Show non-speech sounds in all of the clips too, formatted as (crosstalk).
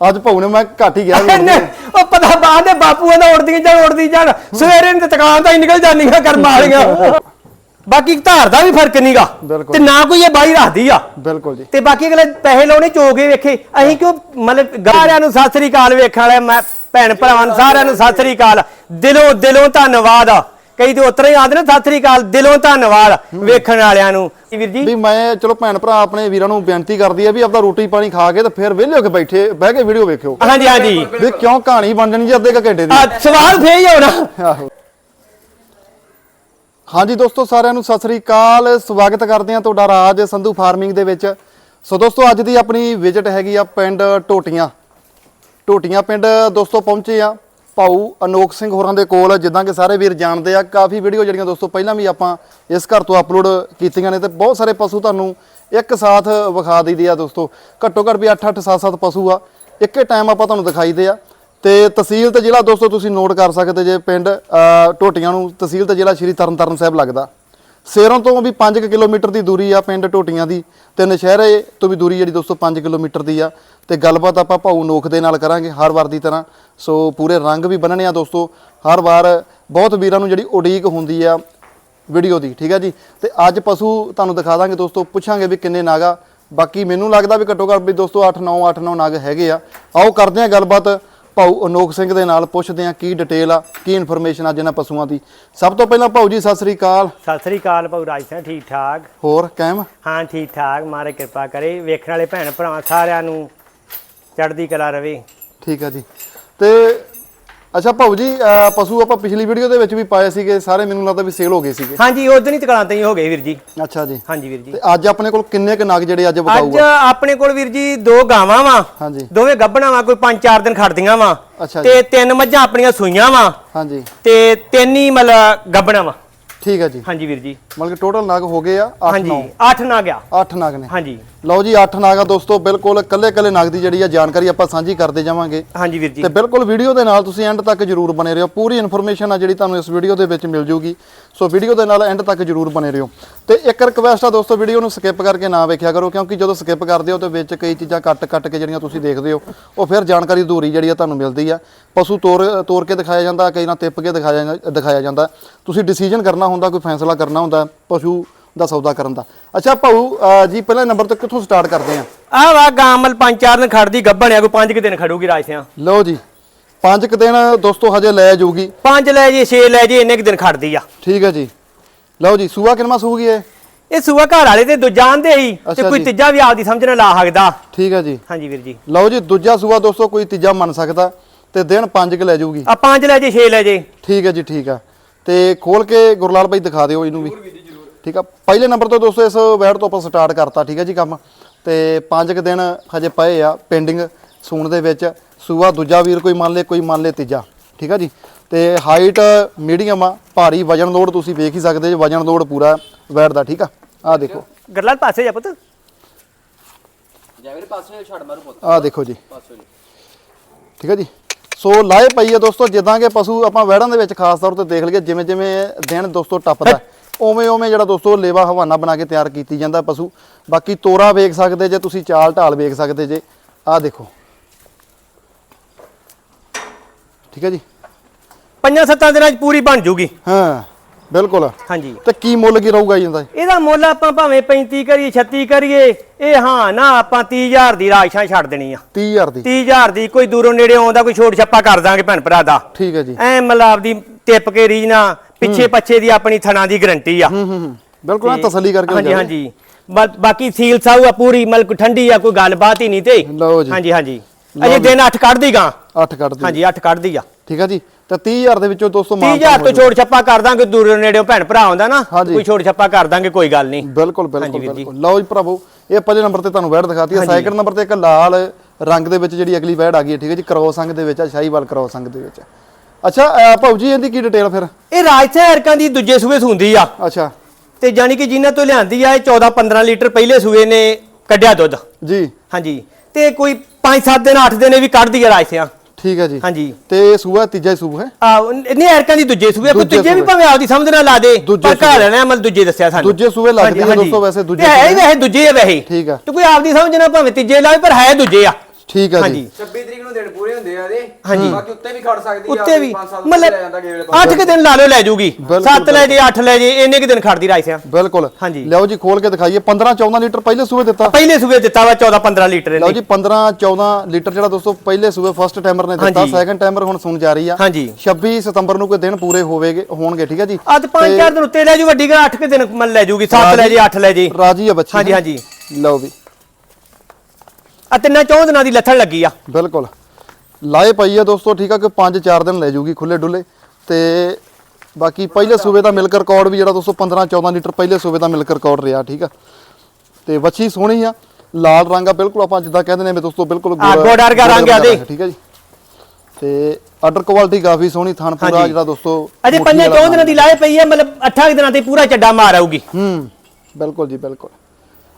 ਅੱਜ ਭਾਊ ਨੇ ਮੈਂ ਘੱਟ ਹੀ ਗਿਆ ਇਹਨੇ ਉਹ ਪਤਾ ਬਾਹਰ ਦੇ ਬਾਪੂ ਇਹਦਾ ਉੜਦੀ ਜਾਣ ਉੜਦੀ ਜਾਣ। ਸਵੇਰੇ ਨੂੰ ਤੇ ਦੁਕਾਨ ਤਾਂ ਹੀ ਨਿਕਲ ਜਾਂਦੀਆਂ ਕਰਮ ਵਾਲੀਆਂ। ਬਾਕੀ ਧਾਰ ਦਾ ਵੀ ਫ਼ਰਕ ਨਹੀਂਗਾ ਬਿਲਕੁਲ। ਤੇ ਨਾ ਕੋਈ ਇਹ ਬਾਈ ਰੱਖਦੀ ਆ। ਬਿਲਕੁਲ ਜੀ। ਤੇ ਬਾਕੀ ਅਗਲੇ ਪੈਸੇ ਲਾਉਣੇ ਚੋਗੇ ਵੇਖੇ। ਅਸੀਂ ਕਿਉਂ ਮਤਲਬ ਸਾਰਿਆਂ ਨੂੰ ਸਤਿ ਸ੍ਰੀ ਅਕਾਲ ਵੇਖਣ ਵਾਲੇ ਮੈਂ ਭੈਣ ਭਰਾਵਾਂ ਨੂੰ ਸਾਰਿਆਂ ਨੂੰ ਸਤਿ ਸ੍ਰੀ ਅਕਾਲ। ਦਿਲੋਂ ਦਿਲੋਂ ਧੰਨਵਾਦ। ਕਈ ਤੇ ਉਤਰੇ ਹੀ ਆਉਂਦੇ ਨੇ। ਸਤਿ ਸ੍ਰੀ ਅਕਾਲ ਦਿਲੋਂ ਧੰਨਵਾਦ ਵੇਖਣ ਵਾਲਿਆਂ ਨੂੰ। ਵੀਰ ਜੀ? ਵੀ ਮੈਂ ਚਲੋ ਭੈਣ ਭਰਾ ਆਪਣੇ ਵੀਰਾਂ ਨੂੰ ਬੇਨਤੀ ਕਰਦੀ ਹੈ ਵੀ ਆਪਦਾ ਰੋਟੀ ਪਾਣੀ ਖਾ ਕੇ ਤੇ ਫਿਰ ਵਿਹਲੇ ਹੋ ਕੇ ਬੈਠੇ ਬਹਿ ਕੇ ਵੀਡੀਓ ਵੇਖਿਓ। ਹਾਂਜੀ ਹਾਂਜੀ। ਵੀ ਕਿਉਂ ਕਹਾਣੀ ਬਣ ਜਾਣੀ ਜੀ ਅੱਧੇ ਕੁ ਘੰਟੇ ਦੀ? ਆ ਸਵਾਲ ਫੇਰ ਹੀ ਹੋਣਾ ਹਾਂਜੀ ਦੋਸਤੋ ਸਾਰਿਆਂ ਨੂੰ ਸਤਿ ਸ੍ਰੀ ਅਕਾਲ। ਸਵਾਗਤ ਕਰਦੇ ਹਾਂ ਤੁਹਾਡਾ ਰਾਜ ਸੰਧੂ ਫਾਰਮਿੰਗ ਦੇ ਵਿੱਚ। ਸੋ ਦੋਸਤੋ ਅੱਜ ਦੀ ਆਪਣੀ ਵਿਜ਼ਿਟ ਹੈਗੀ ਆ ਪਿੰਡ ਟੋਟੀਆਂ ਟੋਟੀਆਂ ਪਿੰਡ ਦੋਸਤੋ ਪਹੁੰਚੇ ਆ। ਭਾਊ ਅਨੋਖ ਸਿੰਘ ਹੋਰਾਂ ਦੇ ਕੋਲ, ਜਿੱਦਾਂ ਕਿ ਸਾਰੇ ਵੀਰ ਜਾਣਦੇ ਆ, ਕਾਫੀ ਵੀਡੀਓ ਜਿਹੜੀਆਂ ਦੋਸਤੋ ਪਹਿਲਾਂ ਵੀ ਆਪਾਂ ਇਸ ਘਰ ਤੋਂ ਅਪਲੋਡ ਕੀਤੀਆਂ ਨੇ ਤੇ ਬਹੁਤ ਸਾਰੇ ਪਸ਼ੂ ਤੁਹਾਨੂੰ ਇੱਕ ਸਾਥ ਵਿਖਾ ਦਈਦੇ ਆ ਦੋਸਤੋ। ਘੱਟੋ ਘੱਟ ਵੀ 8 8 7 7 ਪਸ਼ੂ ਆ। ਇੱਕੇ ਟਾਈਮ ਆਪਾਂ ਤੁਹਾਨੂੰ ਦਿਖਾਈਦੇ ਆ। ਤੇ ਤਹਿਸੀਲ ਤੇ ਜ਼ਿਲ੍ਹਾ ਦੋਸਤੋ ਤੁਸੀਂ ਨੋਟ ਕਰ ਸਕਦੇ ਜੇ ਪਿੰਡ ਟੋਟੀਆਂ ਨੂੰ, ਤਹਿਸੀਲ ਤੇ ਜ਼ਿਲ੍ਹਾ ਸ਼੍ਰੀ ਤਰਨਤਾਰਨ ਸਾਹਿਬ ਲੱਗਦਾ। ਸੇਰੋਂ ਤੋਂ ਵੀ 5 ਕਿਲੋਮੀਟਰ ਦੀ ਦੂਰੀ ਆ ਪਿੰਡ ਟੋਟੀਆਂ ਦੀ ਤੇ ਨਸ਼ਹਿਰੇ ਤੋਂ ਵੀ ਦੂਰੀ ਜਿਹੜੀ ਦੋਸਤੋ 5 ਕਿਲੋਮੀਟਰ ਦੀ ਆ। ਤੇ ਗੱਲਬਾਤ ਆਪਾਂ ਭਾਊ ਨੋਖ ਦੇ ਨਾਲ ਕਰਾਂਗੇ ਹਰ ਵਾਰ ਦੀ ਤਰ੍ਹਾਂ। ਸੋ ਪੂਰੇ ਰੰਗ ਵੀ ਬੰਨਣੇ ਆ ਦੋਸਤੋ। ਹਰ ਵਾਰ ਬਹੁਤ ਵੀਰਾਂ ਨੂੰ ਜਿਹੜੀ ਉਡੀਕ ਹੁੰਦੀ ਆ ਵੀਡੀਓ ਦੀ, ਠੀਕ ਆ ਜੀ? ਤੇ ਅੱਜ ਪਸ਼ੂ ਤੁਹਾਨੂੰ ਦਿਖਾ ਦਾਂਗੇ ਦੋਸਤੋ, ਪੁੱਛਾਂਗੇ ਵੀ ਕਿੰਨੇ ਨਾਗਾ ਬਾਕੀ ਮੈਨੂੰ ਲੱਗਦਾ ਵੀ ਘੱਟੋ ਘੱਟ ਵੀ ਦੋਸਤੋ 8 9 8 9 ਨਾਗ ਹੈਗੇ ਆ। ਆਓ ਕਰਦੇ ਆ ਗੱਲਬਾਤ। ਭਾਊ ਅਨੋਖ ਸਿੰਘ ਦੇ ਨਾਲ ਪੁੱਛਦੇ ਆ ਕੀ ਡਿਟੇਲ ਆ ਕੀ ਇਨਫੋਰਮੇਸ਼ਨ ਅੱਜ ਇਹਨਾਂ ਪਸ਼ੂਆਂ ਦੀ। ਸਭ ਤੋਂ ਪਹਿਲਾਂ ਭਾਊ ਜੀ ਸਤਿ ਸ੍ਰੀ ਅਕਾਲ। ਸਤਿ ਸ੍ਰੀ ਅਕਾਲ ਭਾਊ ਰਾਜ ਸਿੰਘ ਠੀਕ ਠਾਕ? ਹੋਰ ਕਾਇਮ ਹਾਂ ਠੀਕ ਠਾਕ ਮਾਰੇ ਕਿਰਪਾ ਕਰੇ। ਵੇਖਣ ਵਾਲੇ ਭੈਣ ਭਰਾ ਸਾਰਿਆਂ ਨੂੰ ਚੜ੍ਹਦੀ ਕਲਾ ਰਵੇ। ਠੀਕ ਆ ਜੀ। ਤੇ ਅੱਛਾ ਭਾਊ ਜੀ ਅਹ ਪਸ਼ੂ ਆਪਾਂ ਪਿਛਲੀ ਵੀਡੀਓ ਦੇ ਵਿੱਚ ਵੀ ਪਾਏ ਸੀਗੇ ਸਾਰੇ ਮੈਨੂੰ ਲੱਗਦਾ ਵੀ ਸੇਲ ਹੋ ਗਏ ਸੀਗੇ। ਹਾਂਜੀ ਉਦੋਂ ਹੀ ਤਕਲਾਂ ਤੇ ਹੀ ਹੋ ਗਏ ਵੀਰ ਜੀ। ਅੱਛਾ ਜੀ। ਹਾਂਜੀ ਵੀਰ ਜੀ। ਤੇ ਅੱਜ ਆਪਣੇ ਕੋਲ ਕਿੰਨੇ ਕ ਨਗ ਜਿਹੜੇ ਅੱਜ ਅੱਜ ਆਪਣੇ ਕੋਲ ਵੀਰ ਜੀ ਦੋ ਗਾਵਾਂ ਵਾ। ਹਾਂਜੀ। ਦੋਵੇਂ ਗੱਭਣਾ ਵਾ ਕੋਈ 5-4 ਦਿਨ ਖੜਦੀਆਂ ਵਾ। ਅੱਛਾ ਜੀ। ਤੇ ਤਿੰਨ ਮੱਝਾਂ ਆਪਣੀਆਂ ਸੂਈਆਂ ਵਾ। ਹਾਂਜੀ। ਤੇ ਤਿੰਨ ਹੀ ਮਤਲਬ ਗੱਭਣਾ ਵਾ। ਠੀਕ ਆ ਜੀ। ਹਾਂਜੀ ਵੀਰ ਜੀ। ਮਤਲਬ ਕਿ ਟੋਟਲ ਨਗ ਹੋ ਗਏ ਆ 8 ਹਾਂਜੀ 9 8 ਨਾ ਗਿਆ 8 ਨਗ ਨੇ। ਹਾਂਜੀ। ਲਓ ਜੀ 8 ਨਾਗਾ ਦੋਸਤੋ ਬਿਲਕੁਲ ਕੱਲੇ ਕੱਲੇ ਨਗ ਦੀ ਜਿਹੜੀ ਆ ਜਾਣਕਾਰੀ ਆਪਾਂ ਸਾਂਝੀ ਕਰਦੇ ਜਾਵਾਂਗੇ। ਹਾਂਜੀ ਵੀਰ ਜੀ। ਤੇ ਬਿਲਕੁਲ ਵੀਡੀਓ ਦੇ ਨਾਲ ਤੁਸੀਂ ਐਂਡ ਤੱਕ ਜਰੂਰ ਬਨੇ ਰਹੋ। ਪੂਰੀ ਇਨਫੋਰਮੇਸ਼ਨ ਆ ਜਿਹੜੀ ਤੁਹਾਨੂੰ ਇਸ ਵੀਡੀਓ ਦੇ ਵਿੱਚ ਮਿਲ ਜੂਗੀ। ਸੋ ਵੀਡੀਓ ਦੇ ਨਾਲ ਐਂਡ ਤੱਕ ਜਰੂਰ ਬਨੇ ਰਹੋ। ਤੇ ਇੱਕ ਰਿਕਵੈਸਟ ਆ ਦੋਸਤੋ ਵੀਡੀਓ ਨੂੰ ਸਕਿਪ ਕਰਕੇ ਨਾ ਵੇਖਿਆ ਕਰੋ ਕਿਉਂਕਿ ਜਦੋਂ ਸਕਿਪ ਕਰਦੇ ਹੋ ਤੇ ਵਿੱਚ ਕਈ ਚੀਜ਼ਾਂ ਕੱਟ ਕੱਟ ਕੇ ਜਿਹੜੀਆਂ ਤੁਸੀਂ ਦੇਖਦੇ ਹੋ ਉਹ ਫਿਰ ਜਾਣਕਾਰੀ ਅਧੂਰੀ ਜਿਹੜੀ ਆ ਤੁਹਾਨੂੰ ਮਿਲਦੀ ਆ। ਪਸ਼ੂ ਤੋਰ ਤੋਰ ਕੇ ਦਿਖਾਇਆ ਜਾਂਦਾ ਕਈ ਨਾ ਤਿੱਪ ਕੇ ਦਿਖਾਇਆ ਦਿਖਾਇਆ ਜਾਂਦਾ। ਤੁਸੀਂ ਡਿਸੀਜਨ ਕਰਨਾ ਹੁੰਦਾ ਕੋਈ ਫੈਸਲਾ ਕਰਨਾ ਹੁੰਦਾ ਪਸ਼ੂ ਦਾ ਸੌਦਾ ਕਰਨ ਦਾ। ਅੱਛਾ ਭਾਊ ਜੀ ਪਹਿਲੇ ਨੰਬਰ ਤੋਂ ਕਿੱਥੋਂ ਸਟਾਰਟ ਕਰਦੇ ਆ? ਆਹ ਵਾ ਗਾਮਲ 5-4 ਦਿਨ ਖੜਦੀ ਗੱਭਣ ਆ ਕੋਈ 5 ਕਿ ਦਿਨ ਖੜੂਗੀ ਰਾਜ ਸਿਆਂ। ਲਓ ਜੀ। ਪੰਜ ਕੁ ਦਿਨ ਦੋਸਤੋ ਹਜੇ ਲੈ ਜਾਊਗੀ। ਪੰਜ ਲੈ ਜੇ 6 ਲੈ ਜੇ ਇੰਨੇ ਕਿ ਦਿਨ ਖੜਦੀ ਆ। ਠੀਕ ਹੈ ਜੀ। ਲਓ ਜੀ ਸੂਆ ਕਿੰਨਾ ਸੂਗੀ ਇਹ? ਇਹ ਸੂਆ ਘਰ ਵਾਲੇ ਤੇ ਦੂਜਾ ਆਂਦੇ ਹੀ ਤੇ ਅੱਛਾ ਕੋਈ ਜੀ। ਤੀਜਾ ਵੀ ਆਪਦੀ ਸਮਝ ਨਾਲ ਲਾ ਸਕਦਾ। ਠੀਕ ਹੈ ਜੀ। ਹਾਂਜੀ ਵੀਰ ਜੀ। ਲਓ ਜੀ ਦੂਜਾ ਸੂਆ ਦੋਸਤੋ ਕੋਈ ਤੀਜਾ ਮੰਨ ਸਕਦਾ ਤੇ ਦਿਨ ਪੰਜ ਕੁ ਲੈ ਜਾਊਗੀ। ਆ ਪੰਜ ਲੈ ਜੇ 6 ਲੈ ਜੇ। ਠੀਕ ਹੈ ਜੀ ਠੀਕ ਆ ਤੇ ਖੋਲ ਕੇ ਗੁਰਲਾਲ ਭਾਈ ਦਿਖਾ ਦਿਓ ਇਹਨੂੰ ਵੀ। ਠੀਕ ਆ। ਪਹਿਲੇ ਨੰਬਰ ਤੋਂ ਦੋਸਤੋ ਇਸ ਵੈਟ ਤੋਂ ਆਪਾਂ ਸਟਾਰਟ ਕਰਤਾ ਠੀਕ ਹੈ ਜੀ ਕੰਮ। ਤੇ ਪੰਜ ਕੁ ਦਿਨ ਹਜੇ ਪਏ ਆ ਪੈਂਡਿੰਗ ਸੂਣ ਦੇ ਵਿੱਚ ਸੂਆ ਦੂਜਾ ਵੀਰ ਕੋਈ ਮੰਨ ਲੇ ਕੋਈ ਮੰਨ ਲੇ ਤੀਜਾ ਠੀਕ ਆ ਜੀ? ਤੇ ਹਾਈਟ ਮੀਡੀਅਮ ਆ ਭਾਰੀ ਵਜਨ ਲੋਡ ਤੁਸੀਂ ਵੇਖ ਹੀ ਸਕਦੇ ਜੀ ਵਜਨ ਲੋਡ ਪੂਰਾ ਵੈਟ ਦਾ ਠੀਕ ਆ? ਆ ਦੇਖੋ। ਗਰਲਾਲ ਪਾਸੇ ਜਾ ਪੁੱਤ। ਜਾਵੇਰ ਪਾਸੇ ਛੱਡ ਮਾਰੂ ਪੁੱਤ। ਆ ਦੇਖੋ ਜੀ। ਠੀਕ ਹੈ ਜੀ। ਸੋ ਲਾਏ ਪਈ ਹੈ ਦੋਸਤੋ ਜਿੱਦਾਂ ਕਿ ਪਸ਼ੂ ਆਪਾਂ ਵਹਿੜਾਂ ਦੇ ਵਿੱਚ ਖਾਸ ਤੌਰ ਤੇ ਦੇਖ ਲਈਏ ਜਿਵੇਂ ਜਿਵੇਂ ਦਿਨ ਦੋਸਤੋ ਟੱਪਦਾ ਉਵੇਂ ਉਵੇਂ ਜਿਹੜਾ ਦੋਸਤੋ ਲੇਵਾ ਹਵਾਨਾ ਬਣਾ ਕੇ ਤਿਆਰ ਕੀਤੀ ਜਾਂਦਾ ਪਸ਼ੂ। ਬਾਕੀ ਤੋਰਾ ਵੇਖ ਸਕਦੇ ਜੇ ਤੁਸੀਂ ਚਾਲ ਢਾਲ ਵੇਖ ਸਕਦੇ ਜੇ। ਆਹ ਦੇਖੋ। ਠੀਕ ਹੈ ਜੀ? ਪੰਜਾਂ ਸੱਤਾਂ ਦਿਨਾਂ 'ਚ ਪੂਰੀ ਬਣ ਜੂਗੀ। ਹਾਂ ਬਿਲਕੁਲ। ਹਾਂਜੀ। ਤੇ ਕੀ ਮੁੱਲ ਕੀ ਰਹੂਗਾ ਜੀ ਇਹਦਾ? ਇਹਦਾ ਮੁੱਲ ਆਪਾਂ ਭਾਵੇਂ 35 ਕਰੀਏ 36 ਕਰੀਏ ਇਹ ਹਾਂ ਨਾ ਆਪਾਂ 30000 ਦੀ ਰਾਸ਼ਾਂ ਛੱਡ ਦੇਣੀ ਆ। 30000 ਦੀ? 30000 ਦੀ ਕੋਈ ਦੂਰੋਂ ਨੇੜੇ ਆਉਂਦਾ ਕੋਈ ਛੋਟ ਛੱਪਾ ਕਰ ਦਾਂਗੇ ਭੈਣ ਭਰਾ ਦਾ। ਠੀਕ ਹੈ ਜੀ। ਐ ਮਤਲਬ ਆਪਦੀ ਟਿੱਪ ਕੇ ਰੀਜਨਾ ਪਿੱਛੇ ਪੱਛੇ ਦੀ ਆਪਣੀ ਥਣਾ ਦੀ ਗਰੰਟੀ ਆ। ਹੂੰ ਹੂੰ ਹੂੰ। ਬਿਲਕੁਲ ਐਂ ਤਸੱਲੀ ਕਰਕੇ ਹਾਂਜੀ। ਹਾਂਜੀ। ਬਾਕੀ ਸੀਲ ਸਾਊ ਆ ਪੂਰੀ ਮਲਕ ਠੰਡੀ ਆ ਕੋਈ ਗੱਲਬਾਤ ਹੀ ਨਹੀਂ ਤੇ। ਹਾਂਜੀ ਹਾਂਜੀ। ਅਜੇ। ਦਿਨ 8 ਕੱਢਦੀ ਗਾ। ਅੱਠ ਕੱਢ ਦਿਓ ਹਾਂਜੀ 8 ਕੱਢਦੀ ਆ। ਠੀਕ ਹੈ ਜੀ? ਤੇ 30000 ਦੇ ਵਿੱਚੋਂ ਦੋਸਤੋ ਮਾਨ 30000 ਤੋਂ ਛੋਟ ਛੱਪਾ ਕਰ ਦਾਂਗੇ ਦੂਰੋਂ ਨੇੜਿਓਂ ਭੈਣ ਭਰਾ ਆਉਂਦਾ ਨਾ ਹਾਂਜੀ। ਕੋਈ ਛੋਟ ਛੱਪਾ ਕਰ ਦਾਂਗੇ ਕੋਈ ਗੱਲ ਨਹੀਂ। ਬਿਲਕੁਲ ਹਾਂਜੀ ਬਿਲਕੁਲ ਵੀਰ ਜੀ। ਬਿਲਕੁਲ। ਲਓ ਜੀ ਭਰਾਵੋ ਇਹ ਪਹਿਲੇ ਨੰਬਰ ਤੇ ਤੁਹਾਨੂੰ ਵੈੜ ਦਿਖਾਤੀ ਹੈ ਹਾਂਜੀ। ਸੈਕਿੰਡ ਨੰਬਰ ਤੇ ਇੱਕ ਲਾਲ ਰੰਗ ਦੇ ਵਿੱਚ ਜਿਹੜੀ ਅਗਲੀ ਵੈੜ ਆ ਗਈ ਹੈ ਠੀਕ ਹੈ ਜੀ? ਕਰੋਸ ਅੰਗ ਦੇ ਵਿੱਚ ਆ ਸ਼ਾਹੀਵਾਲ ਕਰੋਸ ਅੰਗ ਦੇ ਵਿੱਚ। ਅੱਛਾ ਅਹ ਭਾਊ ਜੀ ਇਹਦੀ ਕੀ ਡਿਟੇਲ ਫਿਰ? ਇਹ ਰਾਜਸਾ ਹਰਕਾਂ ਦੀ ਦੂਜੇ ਸੂਏ ਹੁੰਦੀ ਆ। ਅੱਛਾ। ਤੇ ਜਾਨੀ ਕਿ ਜਿਨ੍ਹਾਂ ਤੋਂ ਲਿਆਂਦੀ ਆ ਇਹ 14 15 ਲੀਟਰ ਪਹਿਲੇ ਸੂਏ ਨੇ ਕੱਢਿਆ ਦੁੱਧ। ਜੀ। ਹਾਂਜੀ। ਤੇ ਕੋਈ 5-7 ਦਿਨ 8 ਦਿਨ ਇਹ ਵੀ ਕੱਢਦੀ ਆ ਰਾਜਸਿਆਂ ਠੀਕ ਹੈ ਜੀ ਹਾਂਜੀ ਤੇ ਇਹ ਸੂਆ ਤੀਜਾ ਹੀ ਸੂਆ ਹੈ ਆ ਨਹੀਂ ਹਰਕਾਂ ਦੀ ਦੂਜੇ ਸੂਏ ਕੋਈ ਦੂਜੇ ਤੀਜੇ ਵੀ। ਭਾਵੇਂ ਆਪਦੀ ਸਮਝ ਨਾਲ ਲਾ ਦੇ ਪਰ ਘਰ ਲੈਣਾ ਮਤਲਬ ਦੂਜੇ ਦੱਸਿਆ ਸਾਨੂੰ ਦੂਜੇ ਸੂਏ ਲੱਗਦੀ ਹੈ ਹਾਂਜੀ। ਦੋਸਤੋ ਵੈਸੇ ਦੂਜੇ ਹੈ ਹੀ। ਵੈਸੇ ਦੂਜੇ ਆ ਵੈਸੇ ਠੀਕ ਆ। ਤੇ ਕੋਈ ਆਪਦੀ ਸਮਝ ਨਾਲ ਭਾਵੇਂ ਤੀਜੇ ਲਾਵੇ ਪਰ ਹੈ ਦੂਜੇ ਆ ਠੀਕ ਆ ਜੀ। ਹਾਂਜੀ। 26 ਤਰੀਕ ਨੂੰ ਦਿਨ ਪੂਰੇ ਹੁੰਦੇ ਆ ਇਹਦੇ। ਹਾਂਜੀ। ਬਾਕੀ ਉੱਤੇ ਵੀ ਖੜ ਸਕਦੀ ਆ ਉੱਤੇ ਵੀ। ਸੱਤ ਮਤਲਬ 8 ਕਿ ਦਿਨ ਲਾ ਲਓ ਲੈ ਜੂਗੀ। ਬਿਲਕੁਲ, 7 ਲੈ ਜੇ 8 ਲੈ ਜੇ ਇੰਨੇ ਕਿ ਦਿਨ ਖੜਦੀ ਰਾਈ ਸਿਆ। ਬਿਲਕੁਲ। ਹਾਂਜੀ। ਲਓ ਜੀ ਖੋਲ ਕੇ ਦਿਖਾਈਏ। 15 14 ਲੀਟਰ ਪਹਿਲੇ ਸੂਏ ਦਿੱਤਾ। ਪਹਿਲੇ ਸੂਬੇ ਦਿੱਤਾ ਵਾ 14 15 ਲੀਟਰ ਲਓ ਜੀ 15 14 ਲੀਟਰ ਜਿਹੜਾ ਦੋਸਤੋ ਪਹਿਲੇ ਸੂਏ ਫਸਟ ਟਾਈਮਰ ਨੇ ਦਿੱਤਾ। ਸੈਕੰਡ ਟਾਈਮਰ ਹੁਣ ਸੁਣ ਜਾ ਰਹੀ ਆ। ਹਾਂਜੀ। 26 ਸਤੰਬਰ ਨੂੰ ਕੋਈ ਦਿਨ ਪੂਰੇ ਹੋਵੇਗੇ ਹੋਣਗੇ ਠੀਕ ਹੈ ਜੀ? ਅੱਜ 5-4 ਦਿਨ ਉੱਤੇ ਲੈ ਜੂ ਵੱਡੀ ਗਾ 8 ਕਿ ਦਿਨ ਮਨ ਲੈ ਜੂਗੀ। 7 ਲੈ ਜੇ 8 ਲੈ ਜੇ। ਰਾਜੀ ਆ ਬੱਚੀ ਹਾਂਜੀ ਜੀ। ਹਾਂਜੀ। ਲਓ ਵੀ। ਆ ਤਿੰਨਾਂ ਚੌਂ ਦਿਨਾਂ ਦੀ ਲੱਥਣ ਲੱਗੀ ਆ। ਬਿਲਕੁਲ। ਲਾਏ ਪਈ ਆ ਦੋਸਤੋ ਠੀਕ ਆ ਕਿ 5-4 ਦਿਨ ਲੈ ਜੂਗੀ ਖੁੱਲੇ ਡੁੱਲੇ ਤੇ ਬਾਕੀ ਪਹਿਲੇ ਸੂਬੇ ਦਾ ਮਿਲਕ ਰਿਕਾਰਡ ਵੀ ਜਿਹੜਾ ਦੋਸਤੋ 15-14 ਲੀਟਰ ਪਹਿਲੇ ਸੂਬੇ ਦਾ ਮਿਲਕ ਰਿਕਾਰਡ ਰਿਹਾ ਠੀਕ ਆ। ਤੇ ਬੱਚੀ ਸੋਹਣੀ ਆ ਲਾਲ ਰੰਗ ਆ ਬਿਲਕੁਲ ਆਪਾਂ ਜਿੱਦਾਂ ਕਹਿੰਦੇ ਨੇ ਦੋਸਤੋ ਬਿਲਕੁਲ ਗੋੜ ਵਰਗਾ ਰੰਗ ਆ ਇਹਦੇ। ਠੀਕ ਆ ਜੀ। ਤੇ ਆਰਡਰ ਕੁਆਲਿਟੀ ਕਾਫੀ ਸੋਹਣੀ ਥਣ ਪੂਰਾ। ਜਿਹੜਾ ਦੋਸਤੋ ਅਜੇ ਪੰਜਾਂ ਚੌਂ ਦਿਨਾਂ ਦੀ ਲਾਏ ਪਈ ਆ ਮਤਲਬ 8 ਦਿਨਾਂ ਤੇ ਪੂਰਾ ਚੱਡਾ ਮਾਰ ਆਊਗੀ। ਹੂੰ ਬਿਲਕੁਲ ਜੀ ਬਿਲਕੁਲ।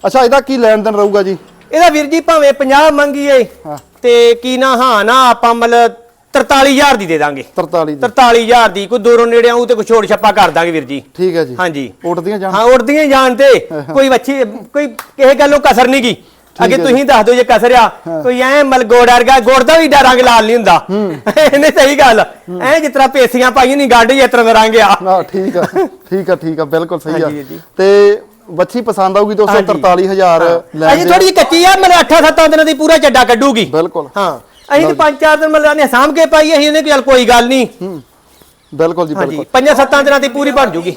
ਅੱਛਾ ਇਹਦਾ ਕੀ ਲੈਣ ਦੇਣ ਰਹੂਗਾ ਜੀ? ਇਹਦਾ ਵੀਰ ਜੀ ਭਾਵੇਂ 50 ਮੰਗੀਏ ਹਾਂ। ਤੇ ਕੀ ਨਾ ਹਾਂ ਨਾ ਆਪਾਂ ਮਤਲਬ 43000 ਦੀ ਦੇ ਦਾਂਗੇ। 43 ਦੀ। 43000 ਦੀ ਕੋਈ ਦੂਰੋਂ ਨੇੜੇ ਆਊ ਤੇ ਕੋਈ ਛੋੜ ਛੱਪਾ ਕਰ ਦਾਂਗੇ ਵੀਰ ਜੀ। ਠੀਕ ਹੈ ਜੀ। ਹਾਂਜੀ। ਉੱਡਦੀਆਂ ਜਾਣ। ਹਾਂ ਉੜਦੀਆਂ ਹੀ ਜਾਣ ਤੇ ਕੋਈ ਵੱਛੀ ਕੋਈ ਕਿਸੇ ਗੱਲੋਂ ਕਸਰ ਨਹੀਂ ਗੀ ਅੱਗੇ ਹੈ ਤੁਸੀਂ ਦੱਸ ਦਿਓ ਜੇ ਕਸਰ ਆ। ਕੋਈ ਐ ਮਲ ਗੋੜ ਵਰਗਾ ਗੋੜ ਦਾ ਵੀ ਡਾ ਰੰਗ ਲਾਲ ਨਹੀਂ ਹੁੰਦਾ। (laughs) ਇਹਨੇ ਸਹੀ ਗੱਲ। ਐ ਜਿਸ ਤਰ੍ਹਾਂ ਪੇਸੀਆਂ ਪਾਈਆਂ ਨਹੀਂ ਗੰਢ ਜਿਸ ਤਰ੍ਹਾਂ ਦਾ ਰੰਗ ਆ। ਨਾ ਠੀਕ ਆ। ਠੀਕ ਆ ਠੀਕ ਆ ਬਿਲਕੁਲ ਸਹੀ ਹਾਂਜੀ, ਆ। ਤੇ ਬੱਚੀ ਪਸੰਦ ਆਊਗੀ ਦੋਸਤੋ ਹਾਂਜੀ। 43000 ਲੈ ਅਜੇ ਥੋੜੀ ਜਿਹੀ ਕੱਚੀ ਆ ਮਤਲਬ 8-7 ਦਿਨਾਂ ਦੀ ਪੂਰਾ ਚੱਡਾ ਕੱਢੂਗੀ। ਬਿਲਕੁਲ। ਹਾਂ। ਅਸੀਂ ਤੇ 5-4 ਦਿਨ ਮਤਲਬ ਨੇ ਸਾਂਭ ਕੇ ਪਾਈ ਅਸੀਂ ਇਹਨੇ ਚੱਲ ਕੋਈ ਗੱਲ ਨਹੀਂ। ਹੂੰ। ਬਿਲਕੁਲ ਜੀ ਬਿਲਕੁਲ। 5-7 ਦਿਨਾਂ ਦੀ ਪੂਰੀ ਬਣ ਜੂਗੀ।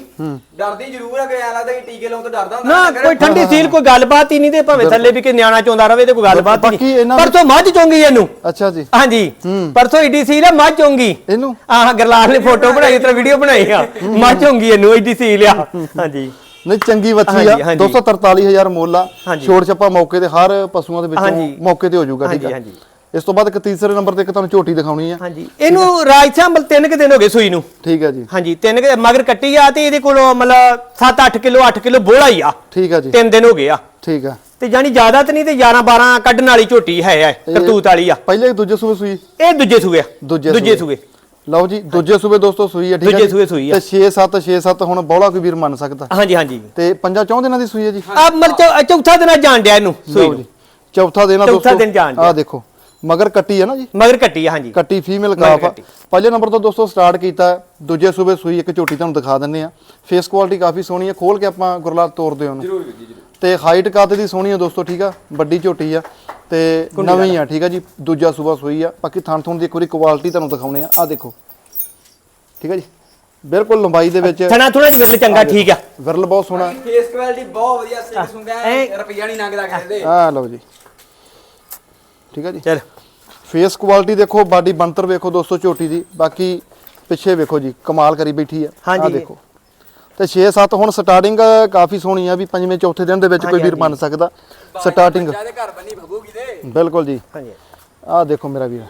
ਡਰਦੀ ਜ਼ਰੂਰ ਆ ਕਿ ਐਂ ਲੱਗਦਾ ਕਿ ਟੀਕੇ ਲਾਉਣ ਤੋਂ ਡਰਦਾ ਹੁੰਦਾ ਨਾ। ਕੋਈ ਠੰਡੀ ਸੀਲ ਕੋਈ ਗੱਲਬਾਤ ਹੀ ਨਹੀਂ ਤੇ ਭਾਵੇਂ ਥੱਲੇ ਵੀ ਕਿ ਨਿਆਣਾ ਚੋਂਦਾ ਰਵੇ ਤੇ ਕੋਈ ਗੱਲਬਾਤ ਨਹੀਂ। ਪਰਸੋਂ ਮੱਝ ਚੋਂਗੀ ਇਹਨੂੰ। ਅੱਛਾ ਜੀ। ਹਾਂਜੀ। ਪਰਸੋਂ ਈਡੀ ਸੀਲ ਆ ਮੱਝ ਚੋਂਗੀ। ਇਹਨੂੰ? ਆਹ ਗਰਲਾਲ ਨੇ ਫੋਟੋ ਬਣਾਈ ਤੇ ਵੀਡੀਓ ਬਣਾਈ ਆ। ਮੱਝ ਚੋਂਗੀ ਇਹਨੂੰ ਈਡੀ ਸੀਲ ਆ। ਹਾਂਜੀ। ਨਹੀਂ ਚੰਗੀ ਹਾਂਜੀ, ਆ। ਹਾਂਜੀ। 243000 ਮੁੱਲ ਆ। ਹਾਂਜੀ। ਛੋੜ ਛੱਪਾ ਮੌਕੇ ਤੇ ਹਰ ਪਸ਼ੂਆਂ ਦੇ ਵਿੱਚੋਂ ਹਾਂਜੀ। ਮੌਕੇ ਤੇ ਹੋ ਜਾਊਗਾ ਠੀਕ ਹਾਂਜੀ, ਆ। ਹਾਂਜੀ। ਇਸ ਤੋਂ ਬਾਅਦ ਇੱਕ ਤੀਸਰੇ ਨੰਬਰ ਤੇ ਇੱਕ ਤੁਹਾਨੂੰ ਝੋਟੀ ਦਿਖਾਉਣੀ ਆ। ਹਾਂਜੀ। ਇਹਨੂੰ ਰਾਜ ਸੰਭਲ ਤਿੰਨ ਕੁ ਦਿਨ ਹੋ ਗਏ ਸੂਈ ਨੂੰ। ਠੀਕ ਹੈ ਜੀ। ਹਾਂਜੀ ਤਿੰਨ ਕੁ ਮਗਰ ਕੱਟੀ ਆ ਤੇ ਇਹਦੇ ਕੋਲੋਂ ਮਤਲਬ 7-8 ਕਿਲੋ 8 ਕਿਲੋ ਬੋਲਾ ਹੀ ਆ। ਠੀਕ ਆ ਜੀ। ਤਿੰਨ ਦਿਨ ਹੋ ਗਏ ਆ। ਠੀਕ ਆ। ਤੇ ਜਾਨੀ ਜ਼ਿਆਦਾ ਤੇ ਨਹੀਂ ਤੇ 11 12 ਕੱਢਣ ਵਾਲੀ ਝੋਟੀ ਹੈ ਆ ਕਰਤੂਤ ਵਾਲੀ ਆ। ਪਹਿਲੇ ਦੂਜੇ ਸੂਬੇ ਸੂਈ? ਇਹ ਦੂਜੇ ਸੂਏ ਆ। ਦੂਜੇ ਦੂਜੇ ਸੂਏ। ਲਓ ਜੀ ਦੂਜੇ ਸੂਬੇ ਦੋਸਤੋ ਸੂਈ ਆ ਠੀਕ ਆ ਦੂਜੇ? ਸੂਬੇ ਸੂਈ ਆ। ਤੇ 6 7 6 7 ਹੁਣ ਬੌਲਾ ਕੋਈ ਵੀਰ ਮੰਨ ਸਕਦਾ? ਹਾਂਜੀ ਹਾਂਜੀ। ਤੇ ਪੰਜਾਂ ਚੌਂ ਦਿਨਾਂ ਦੀ ਸੂਈ ਹੈ ਜੀ? ਆ ਮਤਲਬ ਚੌ- ਚੌਥਾ ਦਿਨ ਆ ਜਾਣ ਡਿਆ ਇਹਨੂੰ ਸੂਈ ਨੂੰ। ਜੀ ਚੌਥਾ ਦਿਨ ਆ ਚੌਥਾ ਦੋਸਤੋ। ਦਿਨ ਜਾਣ ਆ। ਦੇਖੋ ਮਗਰ ਕੱਟੀ ਹੈ ਨਾ ਜੀ? ਮਗਰ ਕੱਟੀ ਆ ਹਾਂਜੀ। ਕੱਟੀ ਫੀਮੇਲ ਕਾਫ। ਪਹਿਲੇ ਨੰਬਰ ਤੋਂ ਦੋਸਤੋ ਸਟਾਰਟ ਕੀਤਾ ਹੈ। ਦੂਜੇ ਸੂਬੇ ਸੂਈ ਇੱਕ ਝੋਟੀ ਤੁਹਾਨੂੰ ਦਿਖਾ ਦਿੰਨੇ ਆ ਫੇਸ ਕੁਆਲਿਟੀ ਕਾਫੀ ਸੋਹਣੀ ਹੈ। ਖੋਲ ਕੇ ਆਪਾਂ ਗੁਰਲਾਲ ਤੋਰਦੇ ਉਹਨੂੰ। ਜ਼ਰੂਰ ਜੀ ਜ਼ਰੂਰ। ਤੇ ਹਾਈਟ ਕੱਦ ਦੀ ਸੋਹਣੀ ਆ ਦੋਸਤੋ ਠੀਕ ਆ? ਵੱਡੀ ਝੋਟੀ ਆ ਤੇ ਨਵੀਂ ਆ ਠੀਕ ਆ ਜੀ? ਦੂਜਾ ਸੂਬਾ ਸੂਈ ਆ। ਬਾਕੀ ਥਣ ਥਣ ਦੀ ਇੱਕ ਵਾਰੀ ਕੁਆਲਿਟੀ ਤੁਹਾਨੂੰ ਦਿਖਾਉਣੇ ਆ। ਆ ਦੇਖੋ। ਠੀਕ ਆ ਜੀ? ਬਿਲਕੁਲ ਲੰਬਾਈ ਦੇ ਵਿੱਚ ਥਣਾ ਥੋੜਾ ਜਿਹਾ ਵਿਰਲ ਚੰਗਾ ਠੀਕ ਆ। ਵਿਰਲ ਬਹੁਤ ਸੋਹਣਾ। ਫੇਸ ਕੁਆਲਿਟੀ ਬਹੁਤ ਵਧੀਆ ਸਿੰਘ ਸੁੰਗਾ ਰੁਪਈਆ ਨਹੀਂ ਲੰਘਦਾ ਕਹਿੰਦੇ ਆ ਲਓ ਜੀ। ਠੀਕ ਆ ਜੀ? ਚਲ। ਫੇਸ ਕੁਆਲਿਟੀ ਦੇਖੋ ਬਾਡੀ ਬੰਤਰ ਵੇਖੋ ਦੋਸਤੋ ਝੋਟੀ ਦੀ। ਬਾਕੀ ਪਿੱਛੇ ਵੇਖੋ ਜੀ ਕਮਾਲ ਕਰੀ ਬੈਠੀ ਆ। ਆ। ਦੇਖੋ। ਤੇ 6-7 ਹੁਣ ਸਟਾਰਟਿੰਗ ਕਾਫੀ ਸੋਹਣੀ ਆ ਵੀ ਪੰਜਵੇਂ ਚੌਥੇ ਦਿਨ ਦੇ ਵਿੱਚ ਕੋਈ ਵੀਰ ਮੰਨ ਸਕਦਾ। ਸਟਾਰਟਿੰਗ ਜਿਆਦੇ ਘਰ ਬੰਨੀ ਭਗੂਗੀ ਤੇ। ਬਿਲਕੁਲ ਜੀ। ਹਾਂਜੀ। ਆਹ ਦੇਖੋ ਮੇਰਾ ਵੀਰ।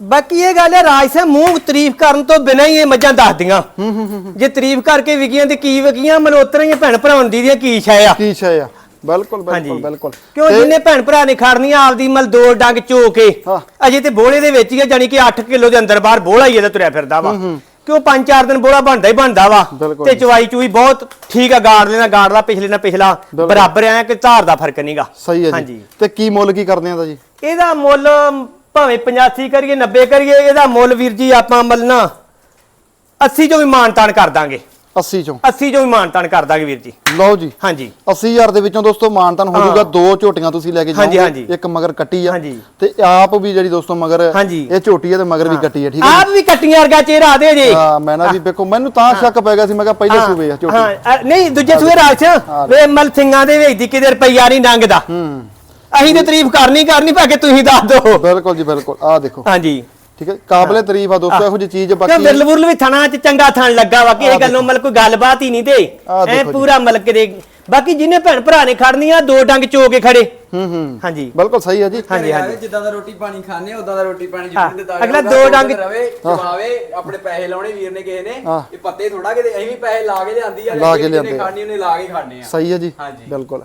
ਬਾਕੀ ਇਹ ਗੱਲ ਹੈ ਰਾਜ ਸਾਹਿਬ ਮੂੰਹ ਤਾਰੀਫ ਕਰਨ ਤੋਂ ਬਿਨਾਂ ਹੀ ਇਹ ਮੱਝਾਂ ਦੱਸਦੀਆਂ। ਜੇ ਤਾਰੀਫ ਕਰਕੇ ਵਿਕੀਆਂ ਤੇ ਕੀ ਵਿਕੀਆਂ ਮਨੋਤਰਾਂ ਹੀ ਭੈਣ ਦੀ ਦੀਆਂ ਕੀ ਸ਼ੈ ਆ ਕੀ ਸ਼ੈ ਆ ਬਿਲਕੁਲ ਬਿਲਕੁਲ ਬਿਲਕੁਲ। ਕਿਉਂ ਜਿੰਨੇ ਭੈਣ ਭਰਾ ਨੇ ਖੜਨੀਆਂ ਆਪਦੀ ਮਲ ਦੋ ਡੰਗ ਚੋ ਕੇ। ਅਜੇ ਤੇ ਬੋਲੇ ਦੇ ਵਿੱਚ ਹੀ ਜਾਨੀ ਕਿ 8 ਕਿਲੋ ਦੇ ਅੰਦਰ ਬਾਹਰ ਬੋਲਾ ਹੀ ਇਹਦਾ ਤੁਰਿਆ ਫਿਰਦਾ ਵਾ। ਕਿਉਂ 5-4 ਦਿਨ ਬੋਲਾ ਬਣਦਾ ਹੀ ਬਣਦਾ ਵਾ। ਤੇ ਜੀ। ਚਵਾਈ ਚੂਈ ਬਹੁਤ ਠੀਕ ਆ ਗਾੜ ਲੈਣਾ ਗਾੜਲਾ ਪਿਛਲੇ ਨਾਲ ਪਿਛਲਾ ਬਰਾਬਰ ਆ ਕਿ ਧਾਰ ਦਾ ਫ਼ਰਕ ਨਹੀਂਗਾ ਸਹੀ ਹੈ ਜੀ। ਤੇ ਕੀ ਮੁੱਲ ਕੀ ਕਰਦੇ ਆ ਦਾ ਜੀ? ਇਹਦਾ ਮੁੱਲ ਭਾਵੇਂ 85 ਕਰੀਏ 90 ਕਰੀਏ ਇਹਦਾ ਮੁੱਲ ਵੀਰ ਜੀ ਆਪਾਂ ਮਲਣਾ 80 ਚੋਂ ਵੀ ਮਾਨਤਾਨ ਕਰ ਦਾਂਗੇ। 80 ਚੋਂ। 80 ਚੋਂ ਵੀ ਮਾਨਤਾਨ ਕਰ ਦਾਂਗੇ ਵੀਰ ਜੀ। ਲਓ ਜੀ। ਹਾਂਜੀ। 80000 ਦੇ ਵਿੱਚੋਂ ਦੋਸਤੋ ਮਾਨਤਨ ਹੋ ਜਾਊਗਾ ਦੋ ਝੋਟੀਆਂ ਤੁਸੀਂ ਲੈ ਕੇ ਜਾਓਗੇ। ਇੱਕ ਮਗਰ ਕੱਟੀ ਆ। ਤੇ ਆਪ ਵੀ ਜਿਹੜੀ ਦੋਸਤੋ ਮਗਰ। ਇਹ ਝੋਟੀ ਆ ਤੇ ਮਗਰ ਵੀ ਕੱਟੀ ਆ ਠੀਕ ਹੈ ਆਪ ਵੀ ਕੱਟੀਆਂ ਵਰਗਾ ਚਿਹਰਾ ਦੇ ਜੇ। ਹਾਂ ਮੈਂ ਨਾ ਵੀ ਵੇਖੋ ਮੈਨੂੰ ਤਾਂ ਸ਼ੱਕ ਪੈ ਗਿਆ ਸੀ ਮੈਂ ਕਿਹਾ ਪਹਿਲੇ ਸੂਬੇ ਆ ਝੋਟੀ। ਹਾਂ ਨਹੀਂ ਦੂਜੇ ਸੂਏ ਰਾਜ ਵੇ ਮਲ ਸਿੰਘਾਂ ਦੇ ਵਿੱਚ ਦੀ ਕਿਤੇ ਰੁਪਈਆ ਨਹੀਂ ਲੰਘਦਾ। ਹੂੰ। ਅਸੀਂ ਤੇ ਤਾਰੀਫ ਕਰਨੀ ਕਰਨੀ ਭਾਵੇਂ ਤੁਸੀਂ ਦੱਸ ਦਿਓ ਬਿਲਕੁਲ ਜੀ ਬਿਲਕੁਲ। ਆਹ ਦੇਖੋ। ਹਾਂਜੀ। ਠੀਕ ਹੈ? ਕਾਬਲੇ ਤਾਰੀਫ ਆ ਦੋਸਤੋ ਇਹੋ ਜਿਹੀ ਚੀਜ਼ ਬਾਕੀ ਬਿਰਲ ਬੁਰਲ ਵੀ ਥਣਾ ਚ ਚੰਗਾ ਥਣ ਲੱਗਾ ਵਾ ਕਿਸੇ ਗੱਲੋਂ ਮਲ ਕੋਈ ਗੱਲਬਾਤ ਹੀ ਨਹੀਂ ਤੇ। ਐ ਜੀ। ਪੂਰਾ ਮਲਕ ਦੇ ਬਾਕੀ ਜਿਹਨੇ ਭੈਣ ਭਰਾ ਨੇ ਖੜਨੀਆਂ ਦੋ ਡੰਗ ਚੋ ਕੇ ਖੜੇ। ਹੂੰ ਹੂੰ। ਹਾਂਜੀ। ਬਿਲਕੁਲ ਸਹੀ ਹੈ ਜੀ। ਹਾਂਜੀ, ਹਾਂਜੀ। ਜਿੱਦਾਂ ਦਾ ਰੋਟੀ ਪਾਣੀ ਖਾਣੇ ਉਦਾਂ ਦਾ ਰੋਟੀ ਪਾਣੀ ਜ਼ਰੂਰ ਦਿੱਤਾ ਅਗਲਾ ਦੋ ਡੰਗ- ਰਵੇ ਜਮਾਵੇ ਆਪਣੇ ਪੈਸੇ ਲਾਉਣੇ ਵੀਰ ਨੇ ਕਿਸੇ ਨੇ। ਇਹ ਪੱਤੇ ਥੋੜਾ ਕਿਤੇ ਅਸੀਂ ਵੀ ਪੈਸੇ ਲਾ ਕੇ ਲਿਆਂਦੀ ਆ ਲਾ ਕੇ ਜਿਹਨੇ ਲਿਆਂਦੇ ਆ। ਖਾਣੀ ਉਹਨੇ ਲਾ ਕੇ ਖਾਣੇ ਆ। ਸਹੀ ਹੈ ਜੀ। ਹਾਂਜੀ। ਬਿਲਕੁਲ।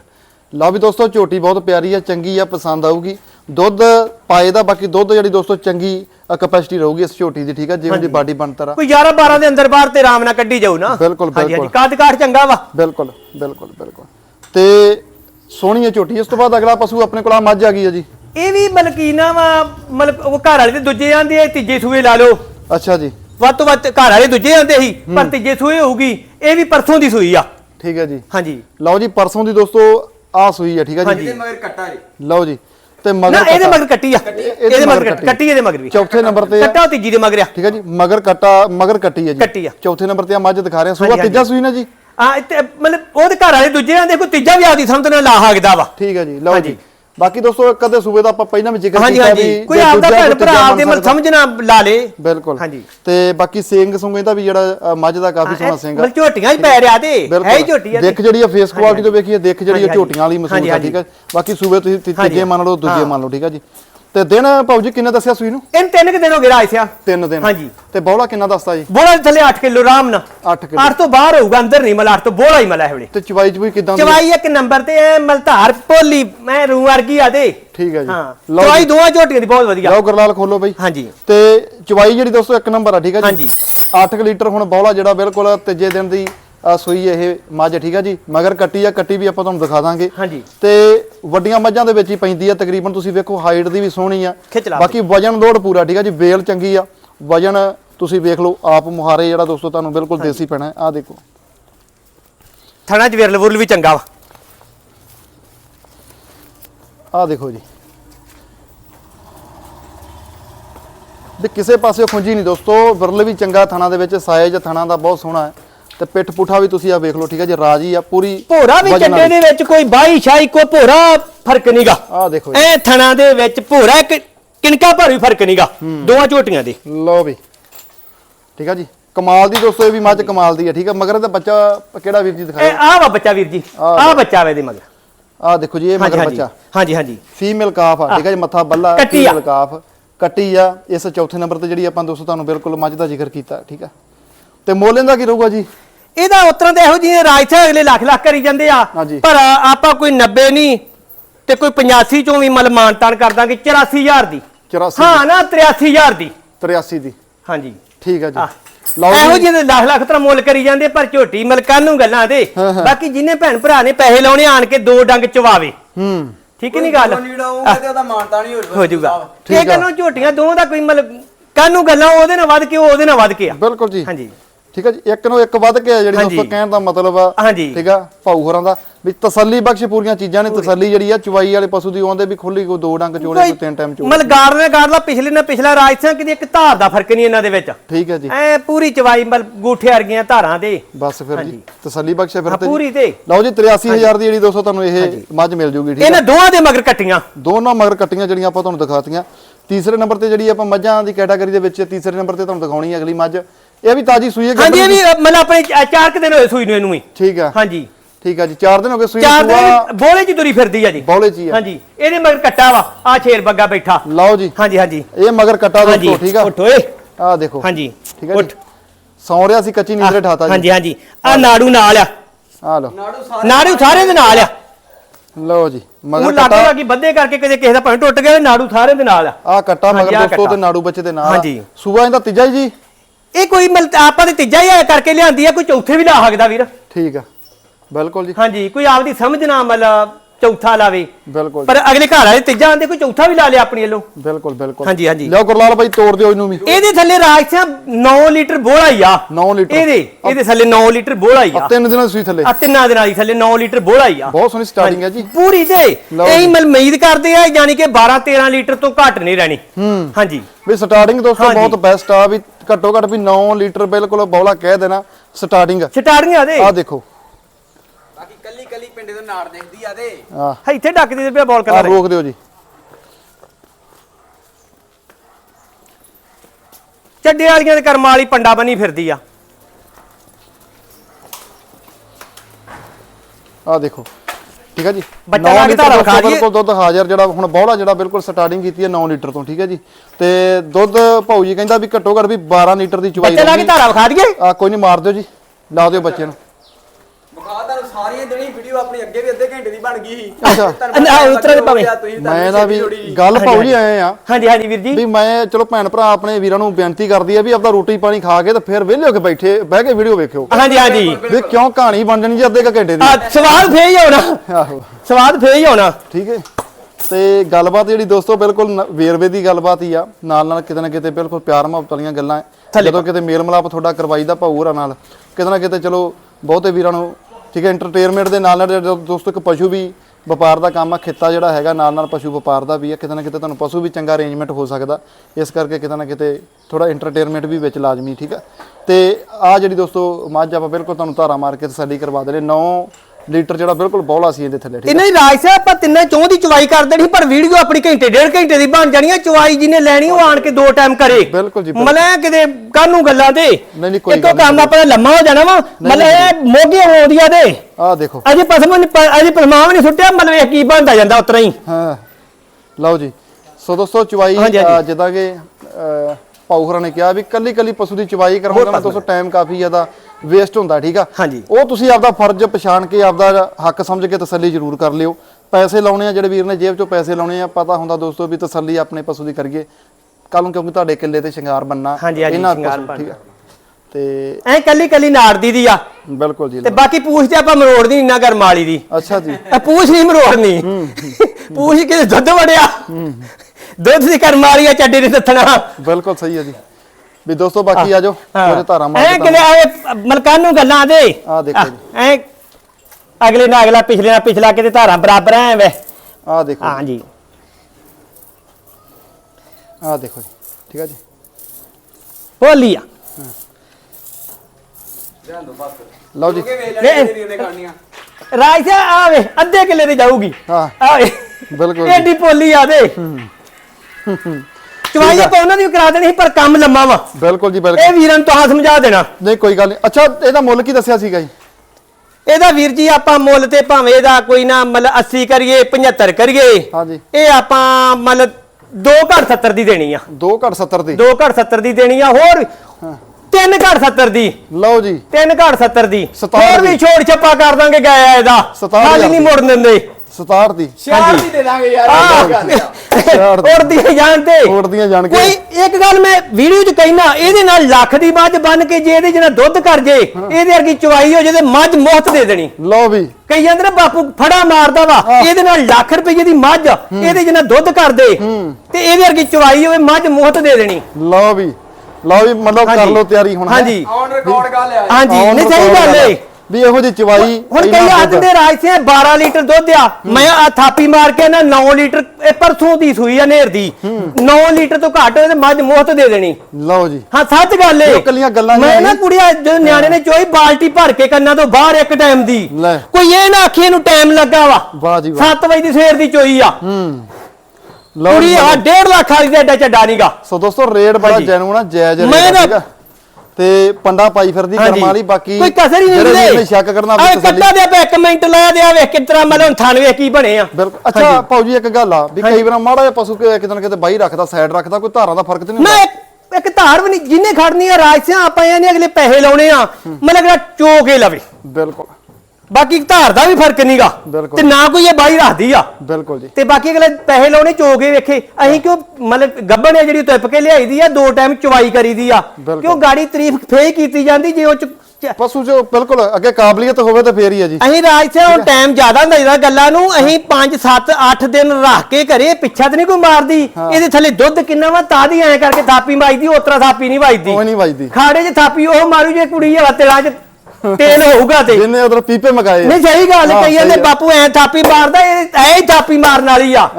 ਲਓ ਵੀ ਦੋਸਤੋ ਝੋਟੀ ਬਹੁਤ ਪਿਆਰੀ ਆ ਚੰਗੀ ਆ ਪਸੰਦ ਆਊਗੀ। ਦੁੱਧ ਪਾਏ ਦਾ ਬਾਕੀ ਦੁੱਧ ਜਿਹੜੀ ਦੋਸਤੋ ਚੰਗੀ ਕਪੈਸਿਟੀ ਰਹੂਗੀ ਇਸ ਝੋਟੀ ਦੀ ਠੀਕ ਆ? ਜਿਵੇਂ ਦੀ ਬਾਡੀ ਬਣਤਰ ਆ। ਕੋਈ 11 12 ਦੇ ਅੰਦਰ ਬਾਹਰ ਤੇ ਆਰਾਮ ਨਾਲ ਕੱਢੀ ਜਾਊ ਨਾ। ਬਿਲਕੁਲ, ਹਾਂਜੀ ਹਾਂਜੀ ਬਿਲਕੁਲ। ਕੱਦ ਕਾਠ ਚੰਗਾ ਵਾ। ਬਿਲਕੁਲ ਬਿਲਕੁਲ ਬਿਲਕੁਲ। ਤੇ ਸੋਹਣੀ ਹੈ ਝੋਟੀ। ਇਸ ਤੋਂ ਬਾਅਦ ਅਗਲਾ ਪਸ਼ੂ ਆਪਣੇ ਕੋਲ ਆ ਮੱਝ ਆ ਗਈ ਹੈ ਜੀ। ਇਹ ਵੀ ਮਤਲਬ ਕੀ ਨਾ ਵਾ ਮਤਲਬ ਉਹ ਘਰ ਵਾਲੇ ਤੇ ਦੂਜੇ ਆਂਦੇ ਆ ਤੀਜੇ ਸੂਏ ਲਾ ਲਓ। ਅੱਛਾ ਜੀ। ਵੱਧ ਤੋਂ ਵੱਧ ਘਰ ਵਾਲੇ ਦੂਜੇ ਆਂਦੇ ਸੀ ਪਰ ਤੀਜੇ ਸੂਏ ਹੋਊਗੀ ਇਹ ਵੀ ਪਰਸੋਂ ਦੀ ਸੂਈ ਆ। ਠੀਕ ਹੈ ਜੀ। ਹਾਂਜੀ। ਲਓ ਜੀ ਪਰਸੋਂ ਦੀ ਦੋਸਤੋ ਆ ਸੂਈ ਹੈ ਠੀਕ ਹੈ ਜੀ। ਇਹਦੇ ਮਗਰ ਕੱਟਾ ਜੀ। ਲਓ ਜੀ। ਤੇ ਨਾ ਮਗਰ ਇਹਦੇ ਕੱਟਾ। ਮਗਰ ਕੱਟੀ ਆ। ਇਹਦੇ ਮਗਰ ਕੱਟੀ। ਇਹਦੇ ਮਗਰ ਵੀ। ਚੌਥੇ ਨੰਬਰ ਤੇ ਆ। ਕੱਟਾ ਤੀਜੀ ਦੇ ਮਗਰ ਆ। ਠੀਕ ਹੈ ਜੀ ਮਗਰ ਕੱਟਾ ਮਗਰ ਕੱਟੀ ਹੈ ਜੀ। ਕੱਟੀ ਆ। ਚੌਥੇ ਨੰਬਰ ਤੇ ਆ ਮੱਝ ਦਿਖਾ ਰਿਹਾ। ਸੂਆ ਤੀਜਾ। ਸੂਈ ਨਾ ਜੀ? ਆ ਇੱਥੇ ਮਤਲਬ ਉਹਦੇ ਘਰ ਵਾਲੇ ਦੂਜੇ ਆਂਦੇ ਕੋਈ ਤੀਜਾ ਵੀ ਆਪਦੀ ਸਮਝ ਨਾਲ ਲਾ ਸਕਦਾ ਵਾ। ਠੀਕ ਹੈ ਜੀ ਲਓ। ਜੀ। ਬਾਕੀ ਦੋਸਤੋ ਇੱਕ ਅੱਧੇ ਸੂਬੇ ਦਾ ਆਪਾਂ ਪਹਿਲਾਂ ਵੀ ਜ਼ਿਕਰ ਹਾਂਜੀ ਕੀਤਾ ਹਾਂਜੀ ਵੀ ਕੋਈ ਆਪਦਾ ਭੈਣ ਭਰਾ ਆਪਦੇ ਮਨ ਮੰਨ ਸਕਦਾ। ਸਮਝ ਨਾ ਲਾ ਲੇ ਬਿਲਕੁਲ ਹਾਂਜੀ। ਤੇ ਬਾਕੀ ਸਿੰਘ ਸੁੰਗੇ ਦਾ ਵੀ ਜਿਹੜਾ ਮੱਝ ਦਾ ਕਾਫੀ ਸੋਹਣਾ ਸਿੰਘ ਮਤਲਬ ਝੋਟੀਆਂ ਹੀ ਪੈ ਰਿਆ ਤੇ ਹੈ ਹੀ ਝੋਟੀ ਆ। ਦੇਖ ਜਿਹੜੀ ਆ ਫੇਸ ਕੁਆਲਿਟੀ ਤੋਂ ਵੇਖੀਏ ਦੇਖ ਜਿਹੜੀ ਝੋਟੀਆਂ ਵਾਲੀ ਮਸੂਦ ਆ ਠੀਕ ਹੈ ਬਾਕੀ ਸੂਬੇ ਤੁਸੀਂ। ਤੀਜੇ ਮੰਨ ਲਓ ਦੂਜੇ। ਮੰਨ ਲਓ ਠੀਕ ਹੈ ਜੀ ਤੇ ਦਿਨ ਭਾਉ ਜੀ ਕਿੰਨਾ ਦੱਸਿਆ ਸੂਈ ਨੂੰ? ਇਹਨ ਤਿੰਨ ਕਿ ਦਿਨ ਹੋ ਗਏ ਰਾਜ ਸਿਆ। ਤਿੰਨ ਦਿਨ। ਹਾਂਜੀ। ਤੇ ਬੌਲਾ ਕਿੰਨਾ ਦੱਸਦਾ ਜੀ? ਬੋਲਾ ਥੱਲੇ 8 ਕਿਲੋ ਆਰਾਮ ਨਾਲ। 8 ਕਿਲੋ। 8 ਤੋਂ ਬਾਹਰ ਹੋਊਗਾ ਅੰਦਰ ਨਹੀਂ ਮਲ 8 ਤੋਂ ਬੋਲਾ ਹੀ ਮਲਾ ਹੈ ਵੇਲੇ ਤੇ ਚਵਾਈ ਚਵਈ ਕਿਦਾਂ ਚਵਾਈ ਇੱਕ ਨੰਬਰ ਤੇ ਐ ਮਲਧਾਰ ਪੋਲੀ ਮੈਂ ਰੂ ਵਰਗੀ ਆ ਦੇ ਠੀਕ ਹੈ ਜੀ। ਹਾਂ। ਚਵਾਈ ਦੋਵਾਂ ਝੋਟੀਆਂ ਦੀ ਬਹੁਤ ਵਧੀਆ। ਲਓ ਗਰਲਾਲ ਖੋਲੋ ਬਈ। ਹਾਂਜੀ। ਤੇ ਚਵਾਈ ਜਿਹੜੀ ਦੋਸਤੋ ਇੱਕ ਨੰਬਰ ਆ ਠੀਕ ਹੈ ਜੀ? ਹਾਂਜੀ। 8 ਲੀਟਰ ਹੁਣ ਬੌਲਾ ਜਿਹੜਾ ਬਿਲਕੁਲ ਤੀਜੇ ਦਿਨ ਦੀ ਅ, ਸੂਈ ਇਹ ਮੱਝ ਠੀਕ ਹੈ ਜੀ? ਮਗਰ ਕੱਟੀ ਆ ਕੱਟੀ ਵੀ ਆਪਾਂ ਤੁਹਾਨੂੰ ਦਿਖਾ ਦਾਂਗੇ। ਹਾਂਜੀ। ਤੇ ਵੱਡੀਆਂ ਮੱਝਾਂ ਦੇ ਵਿੱਚ ਹੀ ਪੈਂਦੀ ਆ ਤਕਰੀਬਨ ਤੁਸੀਂ ਵੇਖੋ ਹਾਈਟ ਦੀ ਵੀ ਸੋਹਣੀ ਆ। ਬਾਕੀ ਵਜਨ ਲੋਡ ਪੂਰਾ ਠੀਕ ਹੈ ਜੀ? ਵੇਲ ਚੰਗੀ ਆ। ਵਜਨ ਤੁਸੀਂ ਵੇਖ ਲਓ ਆਪ ਮੁਹਾਰੇ ਜਿਹੜਾ ਦੋਸਤੋ ਤੁਹਾਨੂੰ ਬਿਲਕੁਲ ਦੇਸੀ ਪੈਣਾ ਆ ਦੇਖੋ। ਥਣਾ ਚ ਵਿਰਲ ਵੁਰਲ ਵੀ ਚੰਗਾ ਵਾ। ਆ ਦੇਖੋ ਜੀ। ਵੀ ਕਿਸੇ ਪਾਸੇ ਖੁੰਜੀ ਨਹੀਂ ਦੋਸਤੋ। ਵਿਰਲ ਵੀ ਚੰਗਾ ਥਣਾ ਦੇ ਵਿੱਚ ਸਾਈਜ਼ ਥਣਾ ਦਾ ਬਹੁਤ ਸੋਹਣਾ ਹੈ। ਤੇ ਪਿੱਠ ਪੁੱਠਾ ਵੀ ਤੁਸੀਂ ਆ ਵੇਖ ਲਓ ਠੀਕ ਹੈ ਜੀ ਰਾਜੀ ਆ ਪੂਰੀ ਭੋਰਾ ਵੀ ਵਜਨ ਚੱਡੇ ਵਾਲੀ। ਦੇ ਵਿੱਚ ਕੋਈ ਬਾਈ ਸ਼ਾਈ ਕੋਈ ਭੋਰਾ ਫ਼ਰਕ ਨਹੀਂਗਾ ਆਹ ਦੇਖੋ ਜੀ। ਐ ਥਣਾ ਦੇ ਵਿੱਚ ਭੋਰਾ ਕਿਣਕਾ ਭਰ ਵੀ ਫ਼ਰਕ ਨਹੀਂਗਾ ਦੋਵਾਂ ਝੋਟੀਆਂ ਦੇ। ਲਓ ਵੀ। ਠੀਕ ਹੈ ਜੀ ਕਮਾਲ ਦੀ ਦੋਸਤੋ ਇਹ ਵੀ ਮੱਝ ਕਮਾਲ ਦੀ ਹੈ ਠੀਕ ਹੈ ਮਗਰ ਇਹਦਾ ਬੱਚਾ ਕਿਹੜਾ ਵੀਰ ਜੀ ਇਹ ਦਿਖਾਇਆ ਆ ਵਾ ਬੱਚਾ ਵੀਰ ਜੀ ਆਹ ਬੱਚਾ। ਵੇ ਇਹਦੇ ਮਗਰ। ਆਹ ਦੇਖੋ ਜੀ ਇਹ ਮਗਰ ਹਾਂਜੀ ਬੱਚਾ। ਹਾਂਜੀ ਹਾਂਜੀ ਫੀਮੇਲ ਕਾਫ ਆ ਠੀਕ ਹੈ ਜੀ ਮੱਥਾ ਬੱਲਾ ਕੱਟੀ ਆ। ਫੀਮੇਲ ਕਾਫ ਕੱਟੀ ਆ ਇਸ ਚੌਥੇ ਨੰਬਰ ਤੇ ਜਿਹੜੀ ਆਪਾਂ ਦੋਸਤੋ ਤੁਹਾਨੂੰ ਬਿਲਕੁਲ ਮੱਝ ਦਾ ਜ਼ਿਕਰ ਕੀਤਾ ਠੀਕ ਆ। ਤੇ ਮੁੱਲ ਇਹਦਾ ਕੀ ਰਹੂਗਾ ਜੀ? ਇਹਦਾ ਉਤਰਾਂ ਤੇ ਇਹੋ ਜਿਹੇ ਰਾਜ ਥੇ ਅਗਲੇ ਲੱਖ ਲੱਖ ਕਰੀ ਜਾਂਦੇ ਆ। ਹਾਂਜੀ। ਪਰ ਆਪਾਂ ਕੋਈ 90 ਨਹੀਂ ਤੇ ਕੋਈ 85 ਚੋਂ ਵੀ ਮਲ ਮਾਨਤਾਨ ਕਰ ਦਾਂਗੇ 84000 ਦੀ। 84 ਹਾਂ ਨਾ 83000 ਦੀ। 83 ਦੀ। ਹਾਂਜੀ। ਠੀਕ ਹੈ ਜੀ। ਲਓ ਇਹੋ ਜੀ ਜਿਹੇ ਲੱਖ ਲੱਖ ਤਰ੍ਹਾਂ ਮੁੱਲ ਕਰੀ ਜਾਂਦੇ ਪਰ ਝੋਟੀ ਮਲਕਾਂ ਨੂੰ ਗੱਲਾਂ ਦੇ। ਹਾਂ, ਹਾਂ। ਬਾਕੀ ਜਿੰਨੇ ਭੈਣ ਭਰਾ ਨੇ ਪੈਸੇ ਲਾਉਣੇ ਆਣ ਕੇ ਦੋ ਡੰਗ ਚਵਾਵੇ। ਹੂੰ। ਠੀਕ ਨਹੀਂ ਗੱਲ? ਨੀੜਾ ਹੋਊਗਾ ਤੇ ਉਹਦਾ ਮਾਨਤਾ ਨਹੀਂ ਹੋ ਜਾਊਗਾ। ਠੀਕ ਇਹ ਆ। ਗੱਲੋਂ ਝੋਟੀਆਂ ਦੋਵਾਂ ਦਾ ਕੋਈ ਮਤਲਬ ਕਾਨੂੰ ਗੱਲਾਂ ਉਹਦੇ ਨਾਲ ਵੱਧ ਕੇ ਉਹ ਉਹਦੇ ਨਾਲ ਵੱਧ ਕੇ ਆ। ਬਿਲਕੁਲ ਜੀ। ਹਾਂਜੀ। ਠੀਕ ਹੈ ਜੀ? ਇੱਕ ਨੂੰ ਇੱਕ ਵੱਧ ਕੇ ਆ ਜਿਹੜੀ। ਦੋਸਤੋ ਕਹਿਣ ਦਾ ਮਤਲਬ ਆ। ਠੀਕ ਆ? ਭਾਊ ਹੋਰਾਂ ਦਾ। ਵੀ ਤਸੱਲੀ ਬਖਸ਼ ਪੂਰੀਆਂ ਚੀਜ਼ਾਂ ਨੇ ਤਸੱਲੀ ਜਿਹੜੀ ਆ ਚੁਵਾਈ ਵਾਲੇ ਪਸ਼ੂ ਦੀ ਆਉਂਦੇ ਵੀ ਖੁੱਲੀ ਕੋ ਦੋ ਡੰਗ ਚੋਲੇ ਕੋ ਤਿੰਨ ਟਾਈਮ ਚੋਲੇ। ਮਤਲਬ ਗਾੜ ਨੇ ਗਾੜ ਲਾ ਪਿਛਲੇ ਨਾਲ ਪਿਛਲਾ ਰਾਜ ਸਿੰਘ ਕਿਤੇ ਇੱਕ ਧਾਰ ਦਾ ਫ਼ਰਕ ਨਹੀਂ ਇਹਨਾਂ ਦੇ ਵਿੱਚ। ਠੀਕ ਹੈ ਜੀ। ਐ ਪੂਰੀ ਚਵਾਈ ਮਤਲਬ ਗੂਠੇ ਵਰਗੀਆਂ ਧਾਰਾਂ ਦੇ ਬਸ ਫਿਰ ਜੀ। ਤਸੱਲੀ ਬਖਸ਼ ਫਿਰ ਤੇ। ਪੂਰੀ ਤੇ। ਲਓ ਜੀ 83000 ਦੀ ਜਿਹੜੀ ਦੋਸਤੋ ਤੁਹਾਨੂੰ ਇਹ ਮੱਝ ਮਿਲ ਜੂਗੀ ਠੀਕ ਹੈ ਇਹਨਾਂ ਦੋਵਾਂ ਦੇ ਮਗਰ ਕੱਟੀਆਂ। ਦੋਨੋਂ ਮਗਰ ਕੱਟੀਆਂ ਜਿਹੜੀਆਂ ਆਪਾਂ ਤੁਹਾਨੂੰ ਦਿਖਾਤੀਆਂ। ਤੀਸਰੇ ਨੰਬਰ ਤੇ ਜਿਹੜੀ ਆਪਾਂ ਮੱਝਾਂ ਦੀ ਕੈਟਾਗਰੀ ਦੇ ਵਿੱਚ ਤੀਸਰੇ ਨੰਬਰ ਤੇ ਤੁਹਾਨੂੰ ਦਿਖਾਉਣੀ ਹੈ ਅਗਲੀ ਮੱਝ। ਇਹ ਵੀ ਤਾਜੀ ਸੂਈ ਹੈ ਹਾਂਜੀ ਇਹ ਵੀ ਮਤਲਬ ਆਪਣੇ ਚ- ਚਾਰ ਕੁ ਦਿਨ ਹੋਏ ਸੂਈ ਨੂੰ ਇਹਨੂੰ ਵੀ। ਠੀਕ ਆ। ਹਾਂਜੀ। ਠੀਕ ਆ ਜੀ 4 ਦਿਨ ਹੋ ਗਏ ਸੂਈ ਨੂੰ, ਚਾਰ ਦਿਨ ਬੋਲੇ ਚ ਤੁਰੀ ਫਿਰਦੀ ਆ ਜੀ। ਬੌਲੇ ਹੀ ਆ। ਹਾਂਜੀ ਇਹਦੇ ਮਗਰ ਕੱਟਾ ਵਾ ਆ ਸ਼ੇਰ ਬੱਗਾ ਬੈਠਾ। ਲਓ ਜੀ। ਹਾਂਜੀ ਹਾਂਜੀ। ਇਹ ਮਗਰ ਕੱਟਾ ਦੋਸਤੋ ਠੀਕ ਆ? ਉੱਠ ਓਏ ਆ ਦੇਖੋ। ਹਾਂਜੀ। ਠੀਕ ਹੈ ਜੀ। ਉੱਠ। ਸੌਂ ਰਿਆ ਸੀ ਕੱਚੀ ਨੀਂਦਰੇ ਠਾਤਾ ਜੀ। ਹਾਂਜੀ ਹਾਂਜੀ। ਆ ਨਾੜੂ ਨਾਲ ਆ। ਆ ਲਓ। ਨਾੜੂ ਸਾਰੇ ਨਾੜੂ ਸਾਰੇ ਦੇ ਨਾਲ ਆ। ਲਓ ਜੀ ਮਗਰ ਲਾਗੇ ਕੱਟਾ। ਲਾਗੀ ਬੱਦੇ ਕਰਕੇ ਕਦੇ ਕਿਸੇ ਦਾ ਭਾਵੇਂ ਟੁੱਟ ਗਿਆ ਨਾੜੂ ਸਾਰੇ ਦੇ ਨਾਲ ਆ। ਆ ਕੱਟਾ ਮਗਰ ਦੋਸਤੋ। ਤੇ ਨਾੜੂ ਬੱਚੇ ਦੇ ਨਾਲ ਆ। ਹਾਂਜੀ। ਸੂਆ ਇਹਦਾ ਤੀਜਾ ਹੀ ਜੀ। ਇਹ ਕੋਈ ਮਲ ਆਪਾਂ ਤੇ ਤੀਜਾ ਹੀ ਆ ਕਰਕੇ ਲਿਆਂਦੀ ਆ ਕੋਈ ਚੌਥੇ ਵੀ ਲਾ ਸਕਦਾ ਵੀਰ। ਠੀਕ ਆ। ਬਿਲਕੁਲ ਜੀ। ਹਾਂਜੀ ਕੋਈ ਆਪਦੀ ਸਮਝ ਨਾ ਮਤਲਬ ਚੌਥਾ ਲਾਵੇ। ਬਿਲਕੁਲ। ਪਰ ਅਗਲੇ ਘਰ ਵਾਲੇ ਤੀਜਾ ਆਂਦੇ ਕੋਈ ਚੌਥਾ ਵੀ ਲਾ ਲਿਆ ਆਪਣੀ ਵੱਲੋਂ। ਬਿਲਕੁਲ ਬਿਲਕੁਲ। ਹਾਂਜੀ, ਹਾਂਜੀ। ਲਿਓ ਗੁਰਲਾਲ ਭਾਈ ਤੋੜ ਦਿਓ ਇਹਨੂੰ ਵੀ। ਇਹਦੇ ਥੱਲੇ ਰਾਜ ਸਿੰਘ 9 ਲੀਟਰ ਬੋਲਾ ਹੀ ਆ। 9 ਲੀਟਰ। ਇਹਦੇ ਇਹਦੇ ਥੱਲੇ 9 ਲੀਟਰ ਬੋਲਾ ਹੀ ਆ। ਆ ਤਿੰਨ ਦਿਨਾਂ ਦੀ ਸੂਈ ਥੱਲੇ। ਆ ਤਿੰਨਾਂ ਦੇ ਨਾਲ ਹੀ ਥੱਲੇ 9 ਲੀਟਰ ਬੋਲਾ ਹੀ ਆ। ਬਹੁਤ ਸੋਹਣੀ ਸਟਾਰਟਿੰਗ ਹੈ ਜੀ। ਪੂਰੀ ਤੇ ਇਹੀ ਜੀ। ਮਲ ਉਮੀਦ ਕਰਦੇ ਆ ਯਾਨੀ ਕਿ 12 13 ਲੀਟਰ ਤੋਂ ਘੱਟ ਨਹੀਂ ਰਹਿਣੀ। ਹੂੰ। ਹਾਂਜੀ। ਵੀ ਸਟਾਰਟਿੰਗ ਦੋਸਤੋ। ਬਹੁਤ ਬੈਸਟ ਆ ਵੀ ਘੱਟੋ ਘੱਟ ਵੀ 9 ਲੀਟਰ ਬਿਲਕੁਲ ਬੌਲਾ ਕਹਿ ਦੇਣਾ ਸਟਾਰਟਿੰਗ ਸਟਾਰਟਿੰਗ ਦੇ। ਆ ਦੇਖੋ। ਕੱਲੀ ਕੱਲੀ ਪਿੰਡੇ ਤੋਂ ਨਾੜ ਦੇਖਦੀ ਆ ਤੇ। ਆ ਇੱਥੇ ਡੱਕਦੀ ਤੇ ਪਿਆ ਬੋਲ ਆ ਕਰਦਾ ਰੋਕ ਦਿਓ ਜੀ। ਚੱਡੇ ਵਾਲੀਆਂ ਦੇ ਕਰਮਾਂ ਵਾਲੀ ਪੰਡਾ ਬਣੀ ਫਿਰਦੀ ਆ। ਆ ਦੇਖੋ ਠੀਕ ਹੈ ਜੀ? ਬੱਚਾ ਨੌ ਲਾ ਕੇ ਲੀਟਰ ਧਾਰਾ ਵਿਖਾ। ਬਿਲਕੁਲ ਦੁੱਧ ਹਾਜ਼ਰ ਜਿਹੜਾ ਹੁਣ ਬੌਲਾ ਜਿਹੜਾ ਬਿਲਕੁਲ ਸਟਾਰਟਿੰਗ ਕੀਤੀ ਹੈ 9 ਲੀਟਰ ਤੋਂ ਠੀਕ ਹੈ ਜੀ? ਤੇ ਦੁੱਧ ਭਾਊ ਜੀ ਕਹਿੰਦਾ ਵੀ ਘੱਟੋ ਘੱਟ ਵੀ 12 ਲੀਟਰ ਦੀ ਚੁਵਾਈ ਬੱਚੇ ਲਾ ਕੇ ਰਹੂਗੀ। ਧਾਰਾ ਵਿਖਾ ਦਈਏ। ਆ ਕੋਈ ਨਹੀਂ ਮਾਰ ਦਿਓ ਜੀ ਲਾ ਦਿਓ ਬੱਚੇ ਨੂੰ। ਵਿਖਾ ਤੁਹਾਨੂੰ ਸਾਰੀਆਂ ਦੇਣੀ ਵੀਡੀਓ ਆਪਣੀ ਅੱਗੇ ਵੀ ਅੱਧੇ ਘੰਟੇ ਦੀ ਬਣ ਗਈ ਸੀ। ਅੱਛਾ। ਤੁਹਾਨੂੰ ਨਾ, ਪਤਾ ਉਤਰੇ ਭਾਵੇਂ। ਤੁਸੀਂ ਮੈਂ ਨਾ ਵੀ ਥੋੜ੍ਹੀ- ਗੱਲ ਭਾਉ ਜੀ ਆਏ ਆ। ਹਾਂਜੀ ਹਾਂਜੀ ਵੀਰ ਜੀ। ਵੀ ਮੈਂ ਚਲੋ ਭੈਣ ਭਰਾ ਆਪਣੇ ਵੀਰਾਂ ਨੂੰ ਬੇਨਤੀ ਕਰਦੀ ਆ ਵੀ ਆਪਦਾ ਰੋਟੀ ਪਾਣੀ ਖਾ ਕੇ ਤੇ ਫਿਰ ਵਿਹਲੇ ਹੋ ਕੇ ਬੈਠੇ ਬਹਿ ਕੇ ਵੀਡੀਓ ਵੇਖਿਓ। ਹਾਂਜੀ ਹਾਂਜੀ। ਵੀ ਕਿਉਂ ਕਹਾਣੀ ਬਣ ਜਾਣੀ ਜੀ ਅੱਧੇ ਕੁ ਘੰਟੇ ਦੀ? ਆ ਸਵਾਦ ਫੇਰ ਹੀ ਆਉਣਾ। ਆਹੋ। ਸਵਾਦ ਫੇਰ ਹੀ ਆਉਣਾ। ਠੀਕ ਹੈ। ਤੇ ਗੱਲਬਾਤ ਜਿਹੜੀ ਦੋਸਤੋ ਬਿਲਕੁਲ ਨ- ਵੇਰਵੇ ਦੀ ਗੱਲਬਾਤ ਹੀ ਆ। ਨਾਲ ਨਾਲ ਕਿਤੇ ਨਾ ਕਿਤੇ ਬਿਲਕੁਲ ਪਿਆਰ ਮੁਹੱਬਤ ਵਾਲੀਆਂ ਗੱਲਾਂ। ਹੈ। ਜਦੋਂ ਕਿਤੇ ਮੇਲ ਮਿਲਾਪ ਤੁਹਾਡਾ ਕਰਵਾਈਦਾ ਭਾਊ ਹੋਰਾਂ ਨਾਲ ਕਿਤੇ ਨਾ ਕਿਤੇ ਚਲੋ ਬਹੁਤੇ ਵੀਰਾਂ ਨੂੰ ਠੀਕ ਹੈ ਐਂਟਰਟੇਨਮੈਂਟ ਦੇ ਨਾਲ ਨਾਲ ਦੋਸਤੋ, ਇੱਕ ਪਸ਼ੂ ਵੀ ਵਪਾਰ ਦਾ ਕੰਮ ਆ, ਖਿੱਤਾ ਜਿਹੜਾ ਹੈਗਾ, ਨਾਲ ਨਾਲ ਪਸ਼ੂ ਵਪਾਰ ਦਾ ਵੀ ਆ, ਕਿਤੇ ਨਾ ਕਿਤੇ ਤੁਹਾਨੂੰ ਪਸ਼ੂ ਵੀ ਚੰਗਾ ਅਰੇਂਜਮੈਂਟ ਹੋ ਸਕਦਾ। ਇਸ ਕਰਕੇ ਕਿਤੇ ਨਾ ਕਿਤੇ ਥੋੜਾ ਐਂਟਰਟੇਨਮੈਂਟ ਵੀ ਵਿੱਚ ਲਾਜ਼ਮੀ, ਠੀਕ ਆ। ਤੇ ਆ ਜਿਹੜੀ ਦੋਸਤੋ, ਮੱਝ ਆਪਾਂ ਬਿਲਕੁਲ ਤੁਹਾਨੂੰ ਧਾਰਾ ਮਾਰ ਕੇ ਤਸੱਲੀ ਕਰਵਾ ਦੇਣੇ 9 ਲੀਟਰ ਜਿਹੜਾ ਬਿਲਕੁਲ ਬੌਲਾ ਸੀ ਇਹਦੇ ਥੱਲੇ ਠੀਕ ਇਹਨਾਂ ਦੀ ਰਾਜ ਸਾਹਿਬ ਆਪਾਂ ਤਿੰਨੇ ਚੋਂ ਦੀ ਚਵਾਈ ਕਰ ਦੇਣੀ ਪਰ ਵੀਡੀਓ ਆਪਣੀ ਘੰਟੇ ਡੇਢ ਘੰਟੇ ਦੀ ਬਣ ਜਾਣੀ ਹੈ ਚਵਾਈ ਜਿਹਨੇ ਲੈਣੀ ਉਹ ਆਣ ਕੇ ਦੋ ਟਾਈਮ ਕਰੇ। ਬਿਲਕੁਲ ਜੀ, ਬਿਲਕੁਲ। ਮਤਲਬ ਕਿਤੇ ਕਾਨੂੰ ਗੱਲਾਂ ਤੇ। ਨਹੀਂ, ਨਹੀਂ, ਕੋਈ ਇੱਕੋ ਗੱਲ। ਕੰਮ ਆਪਣਾ ਲੰਮਾ ਹੋ ਜਾਣਾ ਵਾ। ਮਤਲਬ ਇਹ ਮੋਗੇ ਆਉਂਦੀਆਂ ਦੇ ਆਹ ਦੇਖੋ। ਅਜੇ ਪਸਮ ਨਹੀਂ ਪ- ਅਜੇ ਪਸਮਾਵ ਨਹੀਂ ਸੁੱਟਿਆ ਮਤਲਬ ਇਹ ਕੀ ਬਣਦਾ ਜਾਂਦਾ ਉਤਰਾ ਹੀ। ਹਾਂ। ਲਓ ਜੀ। ਸੋ ਦੋਸਤੋ ਚਵਾਈ ਹਾਂਜੀ, ਹਾਂਜੀ। ਅ, ਜਿੱਦਾਂ ਕਿ ਅ, ਹੋਰਾਂ ਨੇ ਕਿਹਾ ਵੀ ਕੱਲੀ ਕੱਲੀ ਪਸ਼ੂ ਦੀ ਚਵਾਈ ਕਰਾਉਂਦਾ ਨਾ ਦੋਸਤੋ ਟਾਈਮ ਕਾਫੀ ਜ਼ਿਆਦਾ ਵੇਸਟ ਹੁੰਦਾ ਠੀਕ ਆ। ਉਹ ਤੁਸੀਂ ਆਪਦਾ ਫਰਜ਼ ਪਛਾਣ ਕੇ ਆਪਦਾ ਹੱਕ ਸਮਝ ਕੇ ਤਸੱਲੀ ਜ਼ਰੂਰ ਕਰ ਲਿਓ। ਪੈਸੇ ਲਾਉਣੇ ਆ ਜਿਹੜੇ ਵੀਰ ਨੇ ਜੇਬ ਚੋਂ ਪੈਸੇ ਲਾਉਣੇ ਆ ਪਤਾ ਹੁੰਦਾ ਦੋਸਤੋ ਵੀ ਤਸੱਲੀ ਆਪਣੇ ਪਸ਼ੂ ਦੀ ਕਰੀਏ। ਕੱਲ ਨੂੰ ਕਿਉਂਕਿ ਤੁਹਾਡੇ ਕਿੱਲੇ ਤੇ ਸ਼ਿੰਗਾਰ ਬੰਨਾ ਸ਼ਿੰਗਾਰ ਪਸ਼ੂ, ਠੀਕ ਆ? ਤੇ ਐ ਕੱਲੀ ਕੱਲੀ ਨਾੜਦੀ ਦੀ ਆ। ਬਿਲਕੁਲ ਜੀ ਤੇ ਬਾਕੀ ਪੂਛ ਤੇ ਆਪਾਂ ਮਰੋੜਨੀ ਇੰਨਾ ਗਰਮ ਵਾਲੀ ਦੀ। ਅੱਛਾ ਜੀ। ਇਹ ਪੂਛ ਨਹੀਂ ਮਰੋੜਨੀ। ਪੂਛ ਕਿਤੇ ਦੁੱਧ ਵੜਿਆ। ਦੁੱਧ ਦੀ ਕਰਮ ਵਾਲੀ ਆ ਚੱਡੇ ਦੱਥਣਾ। ਬਿਲਕੁਲ ਸਹੀ ਹੈ ਜੀ। ਵੀ ਦੋਸਤੋ ਬਾਕੀ ਆ ਜਾਓ ਉਹਦੇ ਧਾਰਾ ਮਾਰ ਐ ਕੇ ਕਿਤੇ ਆਏ ਮਲਕਾਂ ਨੂੰ ਗੱਲਾਂ ਦੇ? ਆਹ ਦੇਖੋ ਜੀ। ਐ ਅਗਲੇ ਨਾਲ ਅਗਲਾ ਪਿਛਲੇ ਨਾਲ ਪਿਛਲਾ ਕਿਤੇ ਧਾਰਾਂ ਬਰਾਬਰ ਐ ਵੇ। ਆਹ ਦੇਖੋ ਹਾਂ ਜੀ। ਆਹ ਦੇਖੋ ਜੀ ਠੀਕ ਆ ਜੀ। ਬੋਲੀ ਆ। ਧਿਆਨ ਦਿਓ ਬਸ ਲਓ ਜੀ। ਨੇ ਰਾਜ ਸਾਹਿਬ ਆਵੇ ਅੱਧੇ ਕਿੱਲੇ ਦੀ ਜਾਊਗੀ। ਹਾਂ। ਆਵੇ ਬਿਲਕੁਲ। ਐਡੀ ਪੋਲੀ ਆ ਦੇ ਚਵਾਈ ਆਪਾਂ ਉਹਨਾਂ ਦੀ ਵੀ ਕਰਾ ਦੇਣੀ ਸੀ ਪਰ ਕੰਮ ਲੰਮਾ ਵਾ। ਬਿਲਕੁਲ ਜੀ ਬਿਲਕੁਲ। ਇਹ ਵੀਰਾਂ ਨੂੰ ਤਾਂ ਸਮਝਾ ਦੇਣਾ। ਨਹੀਂ ਕੋਈ ਗੱਲ ਨਹੀਂ। ਅੱਛਾ ਇਹਦਾ ਮੁੱਲ ਕੀ ਦੱਸਿਆ ਸੀਗਾ ਜੀ? ਇਹਦਾ ਵੀਰ ਜੀ ਆਪਾਂ ਮੁੱਲ ਤੇ ਭਾਵੇਂ ਇਹਦਾ ਕੋਈ ਨਾ ਮਤਲਬ 80 ਕਰੀਏ 75 ਕਰੀਏ। ਹਾਂਜੀ। ਇਹ ਆਪਾਂ ਮਤਲਬ 2 ਘੱਟ 70 ਦੀ ਦੇਣੀ ਆ। 2 ਘੱਟ 70 ਦੀ? 2 ਘੱਟ 70 ਦੀ ਦੇਣੀ ਆ ਹੋਰ 3 ਘੱਟ 70 ਦੀ। ਲਓ ਜੀ। 3 ਘੱਟ 70 ਦੀ। ਹੋਰ ਵੀ। ਛੋੜ ਛੱਪਾ ਕਰ ਦਾਂਗੇ ਗਾਇਆ ਇਹਦਾ। ਹਜ਼ਾਰ ਨਹੀਂ। ਮੋੜਨ ਦਿੰਦੇ। 67 ਦੀ। ਸ਼ਾਰ ਦੀ ਦੇ ਦਾਂਗੇ ਯਾਰ ਇਹ ਗੱਲ ਆ। ਛੱਡ ਦੇ। ਉੜਦੀ ਜਾਣ ਤੇ। ਉੜਦੀਆਂ ਜਾਣ ਕੇ। ਕੋਈ ਇੱਕ ਗੱਲ ਮੈਂ ਵੀਡੀਓ 'ਚ ਕਹਿਣਾ ਇਹਦੇ ਨਾਲ ਲੱਖ ਦੀ ਮੱਝ ਬਣ ਕੇ ਜੇ ਇਹਦੇ ਜਿਹਨਾਂ ਦੁੱਧ ਕਰ ਜੇ ਇਹਦੇ ਵਰਗੀ ਚਵਾਈ ਹੋ ਜੇ ਤੇ ਮੱਝ ਮੁਫਤ ਦੇ ਦੇਣੀ। ਲਓ ਵੀ। ਕਈ ਜਾਂਦੇ ਨੇ ਬਾਪੂ ਫੜਾ ਮਾਰਦਾ ਵਾ ਇਹਦੇ ਨਾਲ ਲੱਖ ਰੁਪਏ ਦੀ ਮੱਝ ਇਹਦੇ ਜਿਹਨਾਂ ਦੁੱਧ ਕਰ ਦੇ ਤੇ ਇਹਦੇ ਵਰਗੀ ਚਵਾਈ ਹੋਵੇ ਮੱਝ ਮੁਫਤ ਦੇ ਦੇਣੀ। ਲਓ ਵੀ। ਲਓ ਵੀ ਮਤਲਬ ਕਰ ਹਾਂਜੀ। ਲਓ ਤਿਆਰੀ ਹੁਣ ਹਾਂਜੀ। ਔਨ ਰਿਕਾਰਡ ਗੱਲ ਆ। ਹਾਂਜੀ। On ਨਹੀਂ ਸਹੀ record ਗੱਲ ਏ। ਵੀ ਇਹੋ ਜੀ ਚਵਾਈ ਹੁਣ ਕਈ। ਆਦਮੀ ਦੇ ਰਾਜ ਸੇ 12 ਲੀਟਰ ਦੁੱਧ ਆ। ਮੈਂ ਆ ਥਾਪੀ ਮਾਰ ਕੇ ਨਾ 9 ਲੀਟਰ ਇਹ ਪਰਸੋਂ ਦੀ ਸੂਈ ਆ ਨੇਰ ਦੀ। 9 ਲੀਟਰ ਤੋਂ ਘੱਟ ਹੋਵੇ ਤੇ ਮੱਝ ਮੁਫਤ ਦੇ ਦੇਣੀ। ਲਓ ਜੀ। ਹਾਂ ਸੱਚ ਗੱਲ ਏ। ਇਹ ਕੱਲੀਆਂ ਗੱਲਾਂ ਮੈਂ ਨਾ। ਕੁੜੀਆਂ ਜਦੋਂ ਨਿਆਣੇ ਨੇ ਚੋਈ ਬਾਲਟੀ ਭਰ ਕੇ ਕੰਨਾਂ ਤੋਂ ਬਾਹਰ ਇੱਕ ਟਾਈਮ ਦੀ। ਕੋਈ ਇਹ ਨਾ ਆਖੇ ਨੂੰ ਟਾਈਮ ਲੱਗਾ ਵਾ। ਵਾਹ ਜੀ ਵਾਹ। 7 ਵਜੇ ਦੀ ਸਵੇਰ ਦੀ ਚੋਈ ਆ। ਲਓ ਕੁੜੀ ਆ 1.5 ਲੱਖ ਵਾਲੀ ਦਾ ਐਡਾ ਚੱਡਾ ਨੀਗਾ। ਸੋ ਦੋਸਤੋ ਰੇਟ ਬੜਾ। ਜੈਨੂਨ ਆ ਜਾਇਜ਼ ਰੇਟ ਮੈਂ ਨਾ- ਤੇ ਪੰਡਾ ਪਾਈ ਫਿਰਦੀ। ਕਰਮਾਂ ਵਾਲੀ ਬਾਕੀ ਕੋਈ ਕਸਰ ਹੀ ਨਹੀਂ ਜਿਹੜੇ ਸ਼ੱਕ ਕਰਨਾ ਵੀ ਕੱਟਾ ਦੇ ਆਪਾਂ ਇੱਕ ਮਿੰਟ ਲਾਇਆ ਦੇ ਆ ਵੇਖ ਕਿਤਰਾ ਮਤਲਬ ਥਣ ਵੇਖ ਕੀ ਬਣੇ ਆ। ਬਿਲਕੁਲ। ਅੱਛਾ ਭਾਉ ਜੀ ਇੱਕ ਗੱਲ ਆ ਵੀ ਕਈ ਵਾਰ ਮਾੜਾ ਜਿਹਾ ਪਸ਼ੂ ਕਿਤੇ ਨਾ ਕਿਤੇ ਬਾਈ ਰੱਖਦਾ ਸਾਈਡ ਰੱਖਦਾ ਕੋਈ ਧਾਰਾਂ ਦਾ ਫ਼ਰਕ ਤੇ ਨਹੀਂ ਹੁੰਦਾ? ਇੱਕ ਧਾਰ ਵੀ ਨਹੀਂ ਜਿੰਨੇ ਖੜਨੀ ਆ ਰਾਜ ਸਿਆ ਆਪਾਂ ਇਹਨੇ ਅਗਲੇ ਪੈਸੇ ਲਾਉਣੇ ਆ। ਮਤਲਬ ਅਗਲਾ ਚੋ ਕੇ ਲਵੇ। ਬਿਲਕੁਲ। ਬਾਕੀ ਧਾਰ ਦਾ ਵੀ ਫ਼ਰਕ ਨਹੀਂਗਾ ਬਿਲਕੁਲ। ਤੇ ਨਾ ਕੋਈ ਇਹ ਬਾਈ ਰੱਖਦੀ ਆ। ਬਿਲਕੁਲ ਜੀ। ਤੇ ਬਾਕੀ ਅਗਲੇ ਪੈਸੇ ਲਾਉਣੇ ਚੋ ਕੇ ਵੇਖੇ। ਅਸੀਂ ਕਿਉਂ ਮਤਲਬ ਗੱਬਣ ਹੈ ਜਿਹੜੀ ਕੇ ਲਿਆਈ ਦੀ ਆ ਦੋ ਟਾਈਮ ਚਵਾਈ ਕਰੀ ਦੀ ਆ। ਬਿਲਕੁਲ। ਕਿਉਂ ਗਾੜੀ ਤਾਰੀਫ ਫੇਰ ਕੀਤੀ ਜਾਂਦੀ ਜੇ ਉਹ ਚ ਚ- ਪਸ਼ੂ ਜੋ ਬਿਲਕੁਲ ਅੱਗੇ ਕਾਬਲੀਅਤ ਹੋਵੇ ਤਾਂ ਫੇਰ ਹੀ ਆ ਜੀ। ਅਸੀਂ ਰਾਜ ਸੇ ਹੁਣ ਟਾਈਮ ਜ਼ਿਆਦਾ ਹੁੰਦਾ ਜਿਹੜਾ ਗੱਲਾਂ ਨੂੰ। ਅਸੀਂ 5 7 8 ਦਿਨ ਰੱਖ ਕੇ ਘਰੇ ਪਿੱਛਾ ਤੇ ਨਹੀਂ ਕੋਈ ਮਾਰਦੀ। ਇਹਦੇ ਥੱਲੇ ਦੁੱਧ ਕਿੰਨਾ ਵਾ? ਤਾਂ ਦੀ ਐ ਕਰਕੇ ਥਾਪੀ ਮਾਈਦੀ ਉਤਰਾ ਥਾਪੀ ਨਹੀਂ ਵੱਜਦੀ। ਉਹ ਨਹੀਂ ਵੱਜਦੀ। ਖਾੜੇ 'ਚ ਥਾਪੀ ਉਹ ਮਾਰੂ ਜੇ ਕੁੜੀ ਆ ਤਿਲਾਂ 'ਚ ਤੇਲ ਹੋਊਗਾ ਤੇ। ਜਿੰਨੇ ਉਧਰ ਪੀਪੇ ਮਗਾਏ ਨਹੀਂ ਸਹੀ ਗੱਲ ਹਾਂ, ਕਈ ਸਹੀ ਜਾਂਦੇ। ਬਾਪੂ ਐ ਥਾਪੀ ਮਾਰਦਾ ਇਹ ਐ ਥਾਪੀ ਮਾਰਨ ਵਾਲੀ ਆ।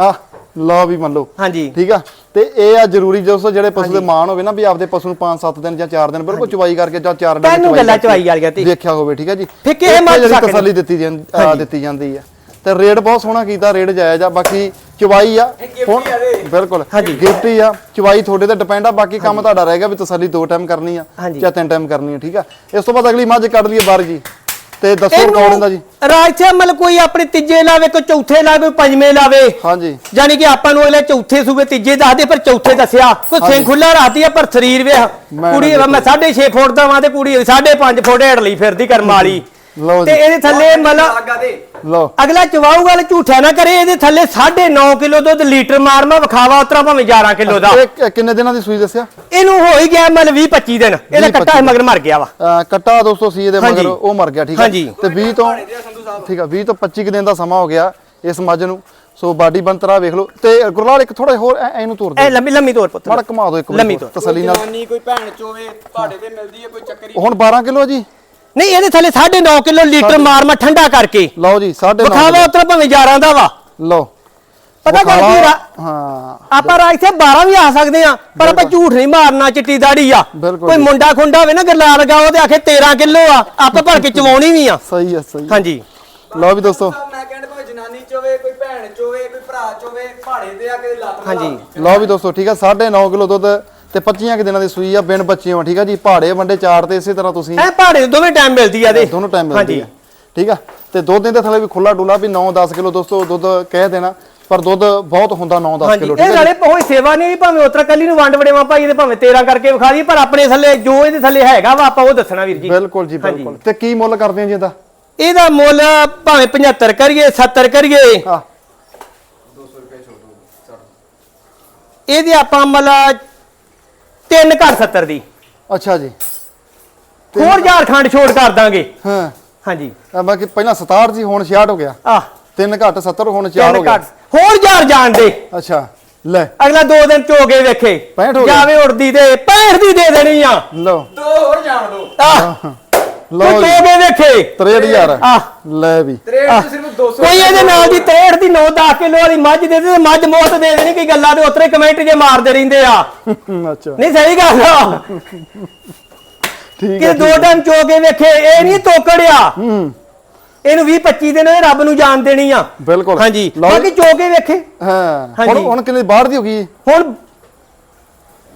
ਲਓ ਵੀ ਮੰਨ। ਲਓ ਹਾਂਜੀ। ਠੀਕ ਆ? ਤੇ ਇਹ ਆ ਜ਼ਰੂਰੀ ਦੋਸਤੋ ਜਿਹੜੇ ਪਸ਼ੂ ਦੇ ਮਾਣ ਹੋਵੇ ਨਾ ਵੀ ਆਪਦੇ ਪਸ਼ੂ ਨੂੰ 5-7 ਦਿਨ ਜਾਂ 4 ਦਿਨ ਬਿਲਕੁਲ ਚਵਾਈ ਕਰਕੇ ਜਾਂ 4 ਦਿਨ ਤੈਨੂੰ ਗੱਲਾਂ ਚਵਾਈ ਵਾਲੀਆਂ ਤੇ। ਦੇਖਿਆ ਹੋਵੇ ਠੀਕ ਆ ਜੀ? ਫਿਰ ਜਿਹੜੀ ਸਕਦੇ। ਤਸੱਲੀ ਦਿੱਤੀ ਜਾਂਦੀ ਆ, ਦਿੱਤੀ ਜਾਂਦੀ ਆ। ਤੇ ਰੇਟ ਬਹੁਤ ਸੋਹਣਾ ਕੀਤਾ ਰੇਟ ਜਾਇਜ਼ ਆ। ਬਾਕੀ ਚਵਾਈ ਆ। ਹੁਣ। ਬਿਲਕੁਲ। ਹਾਂਜੀ। ਗਿਫਟ ਹੀ ਆ। ਚਵਾਈ ਤੁਹਾਡੇ ਤੇ ਡਿਪੈਂਡ ਆ ਬਾਕੀ ਕੰਮ ਤੁਹਾਡਾ ਰਹੇਗਾ ਵੀ ਤਸੱਲੀ ਦੋ ਟਾਈਮ ਕਰਨੀ ਆ। ਜਾਂ ਤਿੰਨ ਟਾਈਮ ਕਰਨੀ ਆ ਠੀਕ ਆ? ਇਸ ਤੋਂ ਬਾਅਦ ਅਗਲੀ ਮੱਝ ਕੱਢ ਲਈਏ ਬਾਹਰ ਜੀ। ਤੇ ਦੱਸੋ ਰਿਕਾਰਡ ਇਹਦਾ ਜੀ? ਰਾਜ ਸਾਹਿਬ ਮਤਲਬ ਕੋਈ ਆਪਣੇ ਤੀਜੇ ਲਾਵੇ ਕੋਈ ਚੌਥੇ ਲਾਵੇ ਪੰਜਵੇਂ ਲਾਵੇ? ਹਾਂਜੀ। ਯਾਨੀ ਕਿ ਆਪਾਂ ਨੂੰ ਅਗਲੇ ਚੌਥੇ ਸੂਬੇ ਤੀਜੇ ਦੱਸਦੇ ਪਰ ਚੌਥੇ ਦੱਸਿਆ। ਕੋਈ। ਸਿੰਘ ਖੁੱਲਾ ਰਾਤੀ ਆ ਪਰ ਸਰੀਰ ਮੈਂ ਕੁੜੀ ਮੈਂ 6.5 ਫੁੱਟ ਦਾ ਵਾਂ ਤੇ ਕੁੜੀ 5.5 ਫੁੱਟ ਹੇਠ ਲਈ ਫਿਰਦੀ ਕਰਮ ਵਾਲੀ ਲਓ ਤੇ ਇਹਦੇ ਥੱਲੇ ਮਤਲਬ ਲਾਗਾ ਦੇ। ਲਓ। ਅਗਲਾ ਚਵਾਊ ਗੱਲ ਝੂਠਾ ਨਾ ਕਰੇ ਇਹਦੇ ਥੱਲੇ 9.5 ਕਿਲੋ ਦੁੱਧ ਲੀਟਰ ਮਾਰਮਾ ਵਿਖਾਵਾ ਉਤਰਾ ਭਾਵੇਂ 11 ਕਿਲੋ ਦਾ। ਇਹ ਕਿ- ਕਿੰਨੇ ਦਿਨਾਂ ਦੀ ਸੂਈ ਦੱਸਿਆ? ਇਹਨੂੰ ਹੋ ਹੀ ਗਿਆ ਮਤਲਬ 20 25 ਦਿਨ। ਇਹਦਾ 20 ਕੱਟਾ ਮਗਰ ਮਰ ਗਿਆ ਵਾ। ਅਹ ਕੱਟਾ ਦੋਸਤੋ ਸੀ ਇਹਦੇ ਹਾਂਜੀ। ਮਗਰ ਉਹ ਮਰ ਗਿਆ ਠੀਕ ਹੈ ਹਾਂਜੀ। ਤੇ 20 ਤੋਂ ਠੀਕ ਆ 20 ਤੋਂ 25 ਕੁ ਦਿਨ ਦਾ ਸਮਾਂ ਹੋ ਗਿਆ ਇਸ ਮੱਝ ਨੂੰ। ਸੋ ਬਾਡੀ ਬੰਤਰਾ ਵੇਖ ਲਓ। ਤੇ ਗੁਰਲਾਲ ਇੱਕ ਥੋੜਾ ਹੋਰ ਐ- ਇਹਨੂੰ ਤੋਰ ਇਹ ਦੇ ਲੰਮੀ ਲੰਮੀ ਤੋਰ ਪੁੱਤ। ਮਾੜਾ ਘੁਮਾ ਦਿਓ ਇੱਕ ਲੰਮੀ ਤੋਰ। ਤਸੱਲੀ ਨਾਲ। ਜਵਾਨੀ ਕੋਈ ਭੈਣ ਚੋਵੇ ਤੁਹਾਡੇ ਤੇ ਮਿਲਦੀ ਹੈ ਕੋਈ ਚੱਕਰੀ ਹੁਣ 12 ਕਿਲੋ ਜੀ? ਨਹੀਂ ਇਹਦੇ ਥੱਲੇ 9.5 ਕਿਲੋ ਲੀਟਰ ਮਾਰਮਾ ਠੰਡਾ ਕਰਕੇ। ਲਓ ਜੀ 9.5 ਵਿਖਾਵਾ ਉਤਰਾ ਭਾਵੇਂ 11 ਦਾ ਵਾ। ਲਓ। ਪਤਾ ਗੱਲ ਕੀ ਹਾਂ। ਆਪਾਂ ਰਾਜ ਇੱਥੇ 12 ਵੀ ਆ ਸਕਦੇ ਆ ਪਰ ਆਪਾਂ ਝੂਠ ਨਹੀਂ ਮਾਰਨਾ ਚਿੱਟੀ ਦਾੜੀ ਆ। ਕੋਈ। ਮੁੰਡਾ ਖੁੰਡਾ ਹੋਵੇ ਨਾ ਗਰਲਾ ਲਗਾਓ ਤੇ ਆਖੇ 13 ਕਿਲੋ ਆ। ਆਪਾਂ ਭਰ ਕੇ ਚਵਾਉਣੀ ਵੀ ਆ। ਸਹੀ ਹੈ ਸਹੀ। ਹਾਂਜੀ। ਲਓ ਵੀ ਦੋਸਤੋ। ਮੈਂ ਕਹਿੰਦਾ ਭਾਵੇਂ ਜਨਾਨੀ ਚੋਵੇ ਕੋਈ ਭੈਣ ਚੋਵੇ ਕੋਈ ਭਰਾ ਚੋਵੇ ਪਹਾੜੇ ਤੇ ਆ ਕੇ ਲੱਤ ਹਾਂਜੀ। ਲਓ ਵੀ ਦੋਸਤੋ ਠੀਕ ਆ 9.5 ਕਿਲੋ ਦੁੱਧ ਤੇ 25 ਕਿ ਦਿਨਾਂ ਦੀ ਸੂਈ ਆ ਬਿਨ ਬੱਚਿਆਂ ਠੀਕ ਆ ਜੀ? ਪਹਾੜੇ ਵੰਡੇ ਚਾਰ ਤੇ ਇਸੇ ਤਰ੍ਹਾਂ ਤੁਸੀਂ। ਐ ਪਹਾੜੇ ਦੇ ਦੋਵੇਂ ਟਾਈਮ ਮਿਲਦੀ ਆ ਦੇ ਦੋਨੋਂ ਟਾਈਮ ਮਿਲਦੀ ਆ। ਠੀਕ ਆ? ਤੇ ਦੋ ਦਿਨ ਦੇ ਥੱਲੇ ਵੀ ਖੁੱਲਾ ਡੁੱਲਾ ਵੀ 9-10 ਕਿਲੋ ਦੋਸਤੋ ਦੁੱਧ ਕਹਿ ਦੇਣਾ ਪਰ ਦੁੱਧ ਬਹੁਤ ਹੁੰਦਾ 9-10 ਹਾਂਜੀ। ਕਿਲੋ ਇਹ ਠੀਕ ਆ ਨਾਲੇ ਕੋਈ ਸੇਵਾ ਨਹੀਂ ਭਾਵੇਂ ਉਤਰਾ ਕੱਲੀ ਨੂੰ ਵੰਡ ਵੜੇਵਾ ਭਾਈ ਇਹਦੇ ਭਾਵੇਂ 13 ਕਰਕੇ ਵਿਖਾ ਦਈਏ ਪਰ ਆਪਣੇ ਥੱਲੇ ਜੋ ਇਹਦੇ ਥੱਲੇ ਹੈਗਾ ਵਾ ਆਪਾਂ ਉਹ ਦੱਸਣਾ ਵੀਰ ਜੀ। ਬਿਲਕੁਲ ਜੀ। ਬਿਲਕੁਲ। ਤੇ ਕੀ ਮੁੱਲ ਕਰਦੇ ਆ ਜੀ ਇਹਦਾ? ਇਹਦਾ ਮੁੱਲ ਭਾਵੇਂ 75 ਕਰੀਏ 70 ਕਰੀਏ। ਹਾਂ। ਇਹਦੇ ਆਪਾਂ ਮੁੱਲ 3 ਘੱਟ 70 ਦੀ। ਅੱਛਾ ਜੀ। ਹੋਰ ਝਾਰਖੰਡ ਛੋੜ ਕਰ ਦਾਂਗੇ। ਹਾਂ। ਹਾਂਜੀ। ਆ ਬਾਕੀ ਪਹਿਲਾਂ 67 ਸੀ ਹੁਣ 66 ਹੋ ਗਿਆ। ਆ ਤਿੰਨ ਘੱਟ 70 ਹੁਣ 4 ਤਿੰਨ ਹੋ ਗਿਆ। ਘੱਟ। ਹੋਰ ਝਾਰ ਜਾਣ ਦੇ। ਅੱਛਾ ਲੈ। ਅਗਲਾ ਦੋ ਦਿਨ ਚੋਗੇ ਵੇਖੇ। 65 ਹੋ ਗਿਆ। ਜਾਵੇ ਉੜਦੀ ਤੇ 65 ਦੀ ਦੇ ਦੇਣੀ ਆ। ਲਓ। ਦੋ ਹੋਰ ਜਾਣ ਦੋ। ਆ ਲਓ ਕੋਈ ਜੀ। ਚੋਗੇ ਵੇਖੇ 63000 ਆ। ਲੈ ਵੀ। ਰੇਟ ਤੇ ਸਿਰਫ 200 ਕੋਈ ਇਹਦੇ ਨਾਲ ਦੀ 63 ਦੀ 9-10 ਕਿਲੋ ਵਾਲੀ ਮੱਝ ਦੇ ਦੇ ਮੱਝ ਮੋਤ ਦੇ ਦੇਣੀ ਕੋਈ ਗੱਲਾਂ ਦੇ ਉਤਰੇ ਕਮੈਂਟ ਜੇ ਮਾਰਦੇ ਰਹਿੰਦੇ ਆ। ਅੱਛਾ। ਨਹੀਂ ਸਹੀ ਗੱਲ ਆ। ਠੀਕ ਕਿ ਹੈ ਦੋ ਟਾਈਮ ਚੋਗੇ ਵੇਖੇ ਇਹ ਨਹੀਂ ਤੋਕੜਿਆ ਹੂੰ। ਇਹਨੂੰ 20 25 ਦਿਨ ਇਹ ਰੱਬ ਨੂੰ ਜਾਣ ਦੇਣੀ ਆ। ਬਿਲਕੁਲ। ਹਾਂਜੀ। ਲਓ ਬਾਕੀ ਜੀ। ਚੋਗੇ ਵੇਖੇ। ਹਾਂ। ਹੁਣ ਹਾਂਜੀ। ਹੁਣ ਕਿੰਨੇ ਬਾਹਰ ਦੀ ਹੋ ਗਈ? ਹੁਣ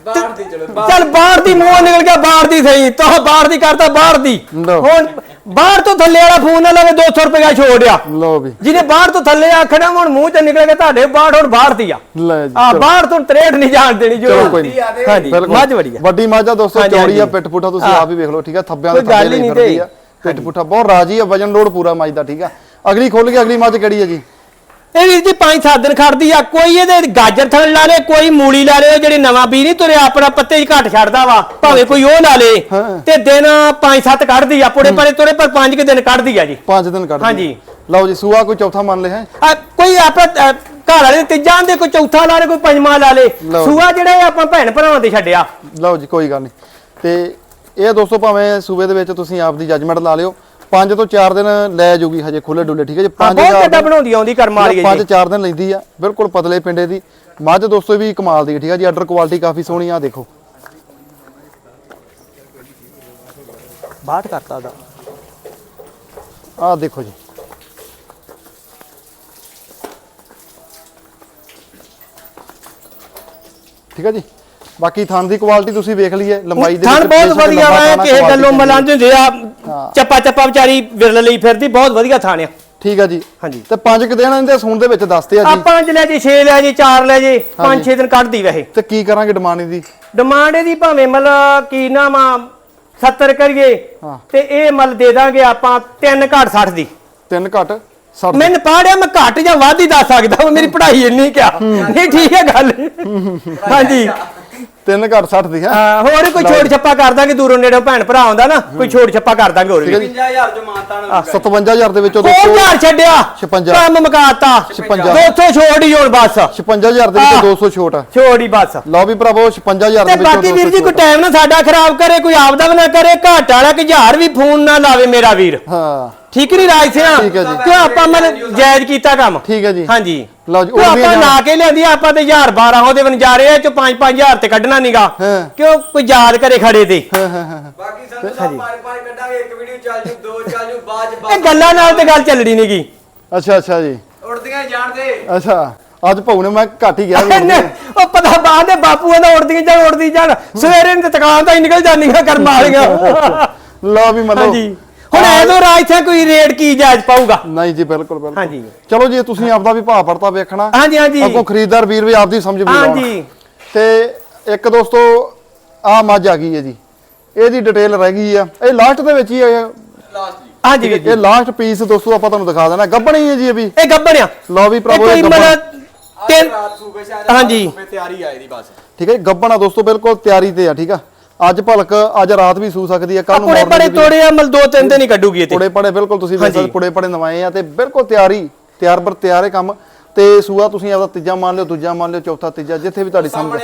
ਬਾਹਰ ਦੀ ਚਲੋ ਚੱਲ ਬਾਹਰ ਦੀ ਮੂੰਹ ਨਿਕਲ ਗਿਆ ਬਾਹਰ ਦੀ ਸਹੀ ਤੋ ਬਾਹਰ ਦੀ ਕਰਤਾ ਬਾਹਰ ਦੀ ਲਓ। ਹੁਣ ਬਾਹਰ ਤੋਂ ਥੱਲੇ ਵਾਲਾ ਫੋਨ ਨਾ ਲਵੇ 200 ਰੁਪਏ ਦਾ ਛੋੜਿਆ ਲਓ ਵੀ ਜਿਹਨੇ ਬਾਹਰ ਤੋਂ ਥੱਲੇ ਆਖਣਾ ਹੁਣ ਮੂੰਹ ਤੇ ਨਿਕਲ ਗਿਆ ਤੁਹਾਡੇ ਬਾਹਰ ਹੁਣ ਬਾਹਰ ਦੀ ਆ ਲੈ ਜੀ ਆ ਚਲੋ। ਬਾਹਰ ਤੋਂ 63 ਨਹੀਂ ਜਾਣ ਦੇਣੀ ਜੋ ਚਲੋ ਕੋਈ ਨਹੀਂ ਹਾਂਜੀ ਬਿਲਕੁਲ। ਮੱਝ ਵੜੀ ਆ ਵੱਡੀ ਮੱਝ ਆ ਦੋਸਤੋ ਹਾਂਜੀ, ਚੌੜੀ ਆ ਹਾਂਜੀ। ਪਿੱਠ ਪੁੱਠਾ ਤੁਸੀਂ। ਆਪ ਹੀ ਵੇਖ ਲਓ ਠੀਕ ਆ ਥੱਬਿਆਂ ਦੇ ਕੋਈ ਗੱਲ ਥੱਬੇ ਹੀ ਲਈ ਨਹੀਂ ਫਿਰਦੀ ਤੇ। ਆ ਪਿੱਠ ਪੁੱਠਾ ਬਹੁਤ ਰਾਜੀ ਆ ਵਜਨ ਲੋਡ ਪੂਰਾ ਮੱਝ ਦਾ ਠੀਕ ਆ ਅਗਲੀ ਖੁੱਲ ਗਈ ਅਗਲੀ ਮੱਝ ਕਿਹੜੀ ਹੈ ਜੀ ਇਹ ਵੀਰ ਜੀ 5-7 ਦਿਨ ਖੜਦੀ ਆ ਕੋਈ ਇਹਦੇ ਗਾਜਰ ਥਣ ਲਾ ਲੇ ਕੋਈ ਮੂਲੀ ਲਾ ਲੇ ਜਿਹੜੇ ਨਵਾਂ ਬੀ ਨਹੀਂ ਤੁਰਿਆ ਆਪਣਾ ਪੱਤੇ ਹੀ ਘੱਟ ਛੱਡਦਾ ਵਾ ਭਾਵੇਂ ਕੋਈ ਉਹ ਲਾ ਲੇ। ਤੇ ਦਿਨ 5-7 ਕੱਢਦੀ ਆ ਪੁੜੇ ਪਰੇ ਤੁਰੇ ਪਰ 5 ਕਿ ਦਿਨ ਕੱਢਦੀ ਆ ਜੀ। 5 ਦਿਨ ਕੱਢ ਹਾਂਜੀ। ਲਓ ਜੀ ਸੂਆ ਕੋਈ ਚੌਥਾ ਮੰਨ ਲਿਆ ਹੈ? ਕੋਈ ਆਪਣਾ ਘਰ ਵਾਲੇ ਤੀਜਾ ਦੇ ਕੋਈ ਚੌਥਾ ਲਾ ਲੇ ਕੋਈ ਪੰਜਵਾਂ ਲਾ ਲੇ। ਸੂਆ ਜਿਹੜਾ ਆਪਾਂ ਭੈਣ ਭਰਾਵਾਂ ਤੇ ਛੱਡਿਆ। ਲਓ ਜੀ ਕੋਈ ਗੱਲ ਨਹੀਂ। ਤੇ ਇਹ ਦੋਸਤੋ ਭਾਵੇਂ ਸੂਬੇ ਦੇ ਵਿੱਚ ਤੁਸੀਂ ਆਪ ਦੀ ਜੱਜਮੈਂਟ ਲਾ ਲਿਓ 5 ਤੋਂ 4 ਦਿਨ ਲੈ ਜੂਗੀ ਹਜੇ ਖੁੱਲੇ ਡੁੱਲੇ ਠੀਕ ਹੈ ਜੀ? 5 ਬਹੁਤ ਕੱਟਾ ਬਣਾਉਂਦੀ ਆਉਂਦੀ ਕਰਮ ਵਾਲੀ ਹੈ ਪੰਜ ਜੀ। ਚਾਰ ਦਿਨ ਲੈਂਦੀ ਆ ਬਿਲਕੁਲ ਪਤਲੇ ਪਿੰਡੇ ਦੀ। ਮੱਝ ਦੋਸਤੋ ਵੀ ਕਮਾਲ ਦੀ ਹੈ, ਠੀਕ ਹੈ ਜੀ? ਆਰਡਰ ਕੁਆਲਿਟੀ ਕਾਫੀ ਸੋਹਣੀ ਆ ਦੇਖੋ। ਬਾਹਟ ਕਰਤਾ ਦਾ ਆਹ ਦੇਖੋ ਜੀ। ਠੀਕ ਹੈ ਜੀ? ਬਾਕੀ ਥਣ ਦੀ ਕੁਆਲਿਟੀ ਤੁਸੀਂ ਵੇਖ ਲਈਏ ਲੰਬਾਈ ਦੇ ਥਣ ਬਹੁਤ ਵਧੀਆ ਵਾ ਆ, ਕਿਸੇ ਗੱਲੋਂ ਚੰਗੀ ਮਲਾਂ ਹੁੰਦੇ ਆ। ਚੱਪਾ ਚੱਪਾ ਵਿਚਾਰੀ ਵਿਰਲ ਲਈ ਫਿਰਦੀ ਬਹੁਤ ਵਧੀਆ ਥਾਣ ਆ। ਠੀਕ ਹੈ ਜੀ। ਹਾਂਜੀ। ਤੇ ਪੰਜ ਕੁ ਦਿਨ ਇਹਦੇ ਸੂਣ ਦੇ ਵਿੱਚ ਦੱਸਦੇ ਆ ਜੀ। ਆਪਾਂ ਪੰਜ ਲੈ ਜੇ 6 ਲੈ ਜੇ 4 ਲੈ ਜੇ 5-6 ਦਿਨ ਕੱਢਦੀ ਵੈਸੇ। ਤੇ ਕੀ ਕਰਾਂਗੇ ਡਿਮਾਂਡ ਦੀ ਡਿਮਾਂਡ ਇਹਦੀ ਭਾਵੇਂ ਮਤਲਬ ਕੀ ਨਾ ਮਾ 70 ਕਰੀਏ। ਤੇ ਇਹ ਮਲ ਦੇ ਦਾਂਗੇ ਆਪਾਂ 3 ਘੱਟ 60 ਦੀ। ਤਿੰਨ ਘੱਟ 60 ਮੈਨੂੰ ਪੜਿਆ ਮੈਂ ਘੱਟ ਜਾਂ ਵੱਧ ਹੀ ਦੱਸ ਸਕਦਾ ਮੇਰੀ ਪੜ੍ਹਾਈ ਇੰਨੀ ਕਿਆ। ਨਹੀਂ ਠੀਕ ਹੈ ਗੱਲ। ਹਾਂਜੀ। ਤਿੰਨ ਘੱਟ 60 ਦੀ ਹੈ। ਹਾਂ, ਹੋਰ ਕੋਈ ਛੋੜ ਛੱਪਾ ਕਰ ਦਾਂਗੇ ਦੂਰੋਂ ਨੇੜੋਂ ਭੈਣ ਭਰਾ ਆਉਂਦਾ ਨਾ ਕੋਈ ਛੋੜ ਛੱਪਾ ਕਰ ਦਾਂਗੇ ਹੋਰ ਵੀ। 50000 ਜੋ ਮਾਨਤਾ ਨਾਲ 57000 ਦੇ ਵਿੱਚੋਂ ਹੋਰ ਦੋਸਤੋ ਘਰ ਛੱਡਿਆ 56 ਕੰਮ ਮੁਕਾਤਾ। 56 200 ਛੋੜ ਹੀ ਹੁਣ ਬਸ। 56000 ਦੇ। ਵਿੱਚੋਂ 200 ਛੋਟ ਆ। ਛੋੜ ਹੀ ਬਸ। ਲਓ ਵੀ ਭਰਾਵੋ 56000 ਤੇ ਦੇ ਵਿੱਚੋਂ ਬਾਕੀ ਵੀਰ 200 ਜੀ ਕੋਈ। ਟਾਈਮ ਨਾ ਸਾਡਾ ਖਰਾਬ ਕਰੇ ਕੋਈ ਆਪਦਾ ਵੀ ਨਾ ਕਰੇ ਘਾਟ ਵਾਲਾ ਕਿ ਹਜ਼ਾਰ ਵੀ ਫੋਨ ਨਾ ਲਾਵੇ ਮੇਰਾ ਵੀਰ। ਹਾਂ। ਠੀਕ ਨਹੀਂ ਰਾਜ ਸਿਆ। ਕਿਉਂ ਆਪਾਂ ਮਨ ਜਾਇਜ਼ ਕੀਤਾ ਕੰਮ? ਠੀਕ ਹੈ ਜੀ। ਹਾਂਜੀ। ਲਓ ਜੀ ਉਹ ਵੀ ਆਪਾਂ ਨਾ ਕੇ ਲਿਆਂਦੀ ਆਪਾਂ ਤੇ 1000 12 ਉਹਦੇ ਵਨ ਜਾ ਰਹੇ ਆ ਚ 5 5000 ਤੇ ਕੱਢਣਾ ਨੀਗਾ। ਹਾਂ। ਕਿਉਂ? ਕੋਈ ਯਾਦ ਕਰੇ ਖੜੇ ਤੇ। ਹਾਂ ਹਾਂ ਹਾਂ ਬਾਕੀ ਸੰਤੂ ਸਾਹਿਬ ਪਾਰ ਪਾਰ ਕੱਢਾਂਗੇ ਇੱਕ ਵੀਡੀਓ ਚੱਲ ਜੂ ਦੋ ਚੱਲ ਜੂ ਬਾਅਦ ਚ ਇਹ ਗੱਲਾਂ ਨਾਲ ਤੇ ਗੱਲ ਚੱਲਣੀ ਨੀਗੀ। ਅੱਛਾ ਅੱਛਾ ਜੀ। ਉੜਦੀਆਂ ਜਾਣਦੇ ਅੱਛਾ ਅੱਜ ਨੇ ਮੈਂ ਘੱਟ ਹੀ ਗਿਆ ਉਹ ਪਤਾ ਬਾਹਰ ਦੇ ਬਾਪੂ ਇਹਦਾ ਉੜਦੀਆਂ ਜਾਣ ਉੜਦੀ ਜਾਣ। ਸਵੇਰੇ ਨੂੰ ਤੇ ਤਕਾਨ ਤਾਂ ਹੀ ਨਿਕਲ ਜਾਂਦੀਆਂ ਕਰਮ ਵਾਲੀਆਂ। ਲਓ ਵੀ ਮਤਲਬ ਹਾਂਜੀ। ਹੁਣ ਐਦੋਂ ਰਾਜ ਸਿਆ ਕੋਈ ਰੇਟ ਕੀ ਜਾਇਜ਼ ਪਾਊਗਾ? ਨਹੀਂ ਜੀ ਬਿਲਕੁਲ ਬਿਲਕੁਲ। ਹਾਂਜੀ। ਚਲੋ ਜੀ ਤੁਸੀਂ ਆਪਦਾ ਵੀ ਭਾਅ ਪੜਤਾ ਵੇਖਣਾ। ਹਾਂਜੀ ਹਾਂਜੀ। ਅੱਗੋਂ ਖਰੀਦਦਾਰ ਵੀਰ ਵੀ ਆਪਦੀ ਸਮਝ ਵੀ ਲਾਉਣ। ਹਾਂਜੀ ਤੇ ਇੱਕ ਦੋਸਤੋ ਆ ਮੱਝ ਆ ਗਈ ਹੈ ਜੀ। ਇਹਦੀ ਡਿਟੇਲ ਰਹਿ ਗਈ ਆ। ਇਹ ਲਾਸਟ ਦੇ ਵਿੱਚ ਹੀ ਆ ਲਾਸਟ ਜੀ। ਹਾਂਜੀ ਇਹ ਲਾਸਟ ਪੀਸ ਦੋਸਤੋ ਆਪਾਂ ਤੁਹਾਨੂੰ ਦਿਖਾ ਦੇਣਾ। ਗੱਬਣੀ ਹੈ ਜੀ ਇਹ ਵੀ। ਇਹ ਗੱਬਣਿਆ। ਲਓ ਵੀ ਭਰਾਵੋ ਇਹ ਗੱਬਣ। ਤਿੰਨ ਰਾਤ ਸੂਬੇ ਸ਼ਾਇਦ ਹਾਂਜੀ। ਤਿਆਰੀ ਆਏ ਦੀ ਬਸ। ਠੀਕ ਹੈ ਜੀ, ਗੱਬਣ ਆ ਦੋਸਤੋ ਬਿਲਕੁਲ ਤਿਆਰੀ ਤੇ ਆ ਠੀਕ ਆ? ਅੱਜ ਭਲਕ ਅੱਜ ਰਾਤ ਵੀ ਸੂ ਸਕਦੀ ਹੈ ਕੱਲ ਨੂੰ morning ਪੜੇ। ਤੋੜੇ ਆ ਮਤਲਬ ਦੋ ਤਿੰਨ ਦਿਨ ਹੀ ਕੱਢੂਗੀ ਇਹ ਤੇ ਪੁੜੇ ਪੜੇ ਬਿਲਕੁਲ ਤੁਸੀਂ ਵੇਖ। ਸਕਦੇ ਪੁੜੇ ਪੜੇ ਨਵਾਏ ਆ ਤੇ ਬਿਲਕੁਲ ਤਿਆਰੀ ਤਿਆਰ ਬਰ ਤਿਆਰ ਹੈ ਕੰਮ ਤੇ ਸੂਆ ਤੁਸੀਂ ਆਪਦਾ ਤੀਜਾ ਮੰਨ ਲਿਓ ਦੂਜਾ ਮੰਨ ਲਿਓ ਚੌਥਾ ਤੀਜਾ ਜਿੱਥੇ ਵੀ ਤੁਹਾਡੀ ਸਮਝ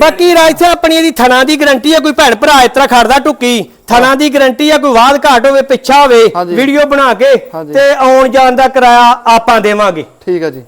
ਬਾਕੀ ਰਾਜ ਸਾਹਿਬ ਆਪਣੀ ਇਹਦੀ ਥਣਾ ਦੀ ਗਰੰਟੀ ਆ ਕੋਈ ਭੈਣ ਭਰਾ ਇਸ ਤਰ੍ਹਾਂ ਖੜਦਾ ਟੁੱਕੀ ਥਣਾ ਦੀ ਗਰੰਟੀ ਆ ਕੋਈ ਵਾਦ ਘਾਟ ਹੋਵੇ ਪਿੱਛਾ ਹੋਵੇ। ਵੀਡੀਓ ਬਣਾ ਕੇ। ਤੇ ਆਉਣ ਜਾਣ ਦਾ ਕਿਰਾਇਆ ਆਪਾਂ ਦੇਵਾਂਗੇ ਠੀਕ ਹੈ ਜੀ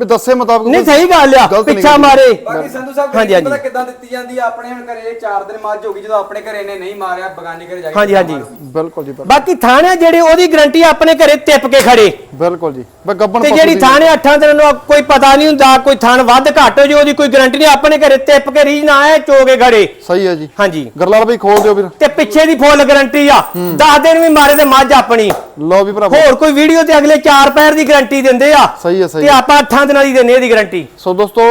ਵੀ ਦੱਸੇ ਮੁਤਾਬਕ ਨਹੀਂ ਸਹੀ ਗੱਲ ਆ। ਗਲਤ ਨਹੀਂ ਪਿੱਛਾ ਕੀਤੀ। ਮਾਰੇ। ਬਾਕੀ ਸੰਧੂ ਸਾਹਿਬ ਹਾਂਜੀ, ਹਾਂਜੀ। ਪਤਾ ਕਿੱਦਾਂ ਦਿੱਤੀ ਜਾਂਦੀ ਆ? ਆਪਣੇ ਹੁਣ ਘਰੇ 4 ਦਿਨ ਮੱਝ ਹੋ ਗਈ ਜਦੋਂ ਆਪਣੇ ਘਰੇ ਨੇ ਨਹੀਂ ਮਾਰਿਆ ਬਗਾਨੀ ਘਰੇ ਜਾ ਕੇ ਹਾਂਜੀ, ਹਾਂਜੀ। ਬਿਲਕੁਲ ਜੀ ਬਿਲਕੁਲ। ਬਾਕੀ ਥਾਣੇ ਜਿਹੜੇ ਉਹਦੀ ਗਰੰਟੀ ਆਪਣੇ ਘਰੇ ਟਿਪ ਕੇ ਖੜੇ। ਬਿਲਕੁਲ ਜੀ। ਬਈ ਗੱਬਣ ਤੇ ਜਿਹੜੀ ਥਾਣੇ ਅੱਠਾਂ ਦਿਨ ਨੂੰ ਕੋਈ ਪਤਾ ਨਹੀਂ ਹੁੰਦਾ ਕੋਈ ਥਾਣ ਵੱਧ ਘੱਟ ਹੋ ਜੇ ਉਹਦੀ ਕੋਈ ਗਰੰਟੀ ਨਹੀਂ ਆਪਣੇ ਘਰੇ ਟਿਪ ਕੇ ਰੀਜ ਨਾ ਆਏ ਚੋਗੇ ਖੜੇ। ਸਹੀ ਹੈ ਜੀ। ਹਾਂਜੀ। ਗਰਲਾਲ ਭਾਈ ਖੋਲ ਦਿਓ ਵੀਰ ਤੇ ਪਿੱਛੇ ਦੀ ਫੁੱਲ ਗਰੰਟੀ ਆ। 10 ਦਿਨ ਵੀ ਮਾਰੇ ਤੇ ਮੱਝ ਆਪਣੀ। ਲਓ ਵੀ ਭਰਾਵੋ। ਹੋਰ ਕੋਈ ਵੀਡੀਓ ਤੇ ਅਗਲੇ 4 ਪੈਰ ਦੀ ਗਾਰੰਟੀ ਦਿੰਦੇ ਆ। ਸਹੀ ਹੈ ਸਹੀ ਤੇ ਹੈ। ਆਪਾਂ 8 ਦਿਨਾਂ ਦੀ ਦਿੰਨੇ ਇਹਦੀ ਗਾਰੰਟੀ ਸੋ ਦੋਸਤੋ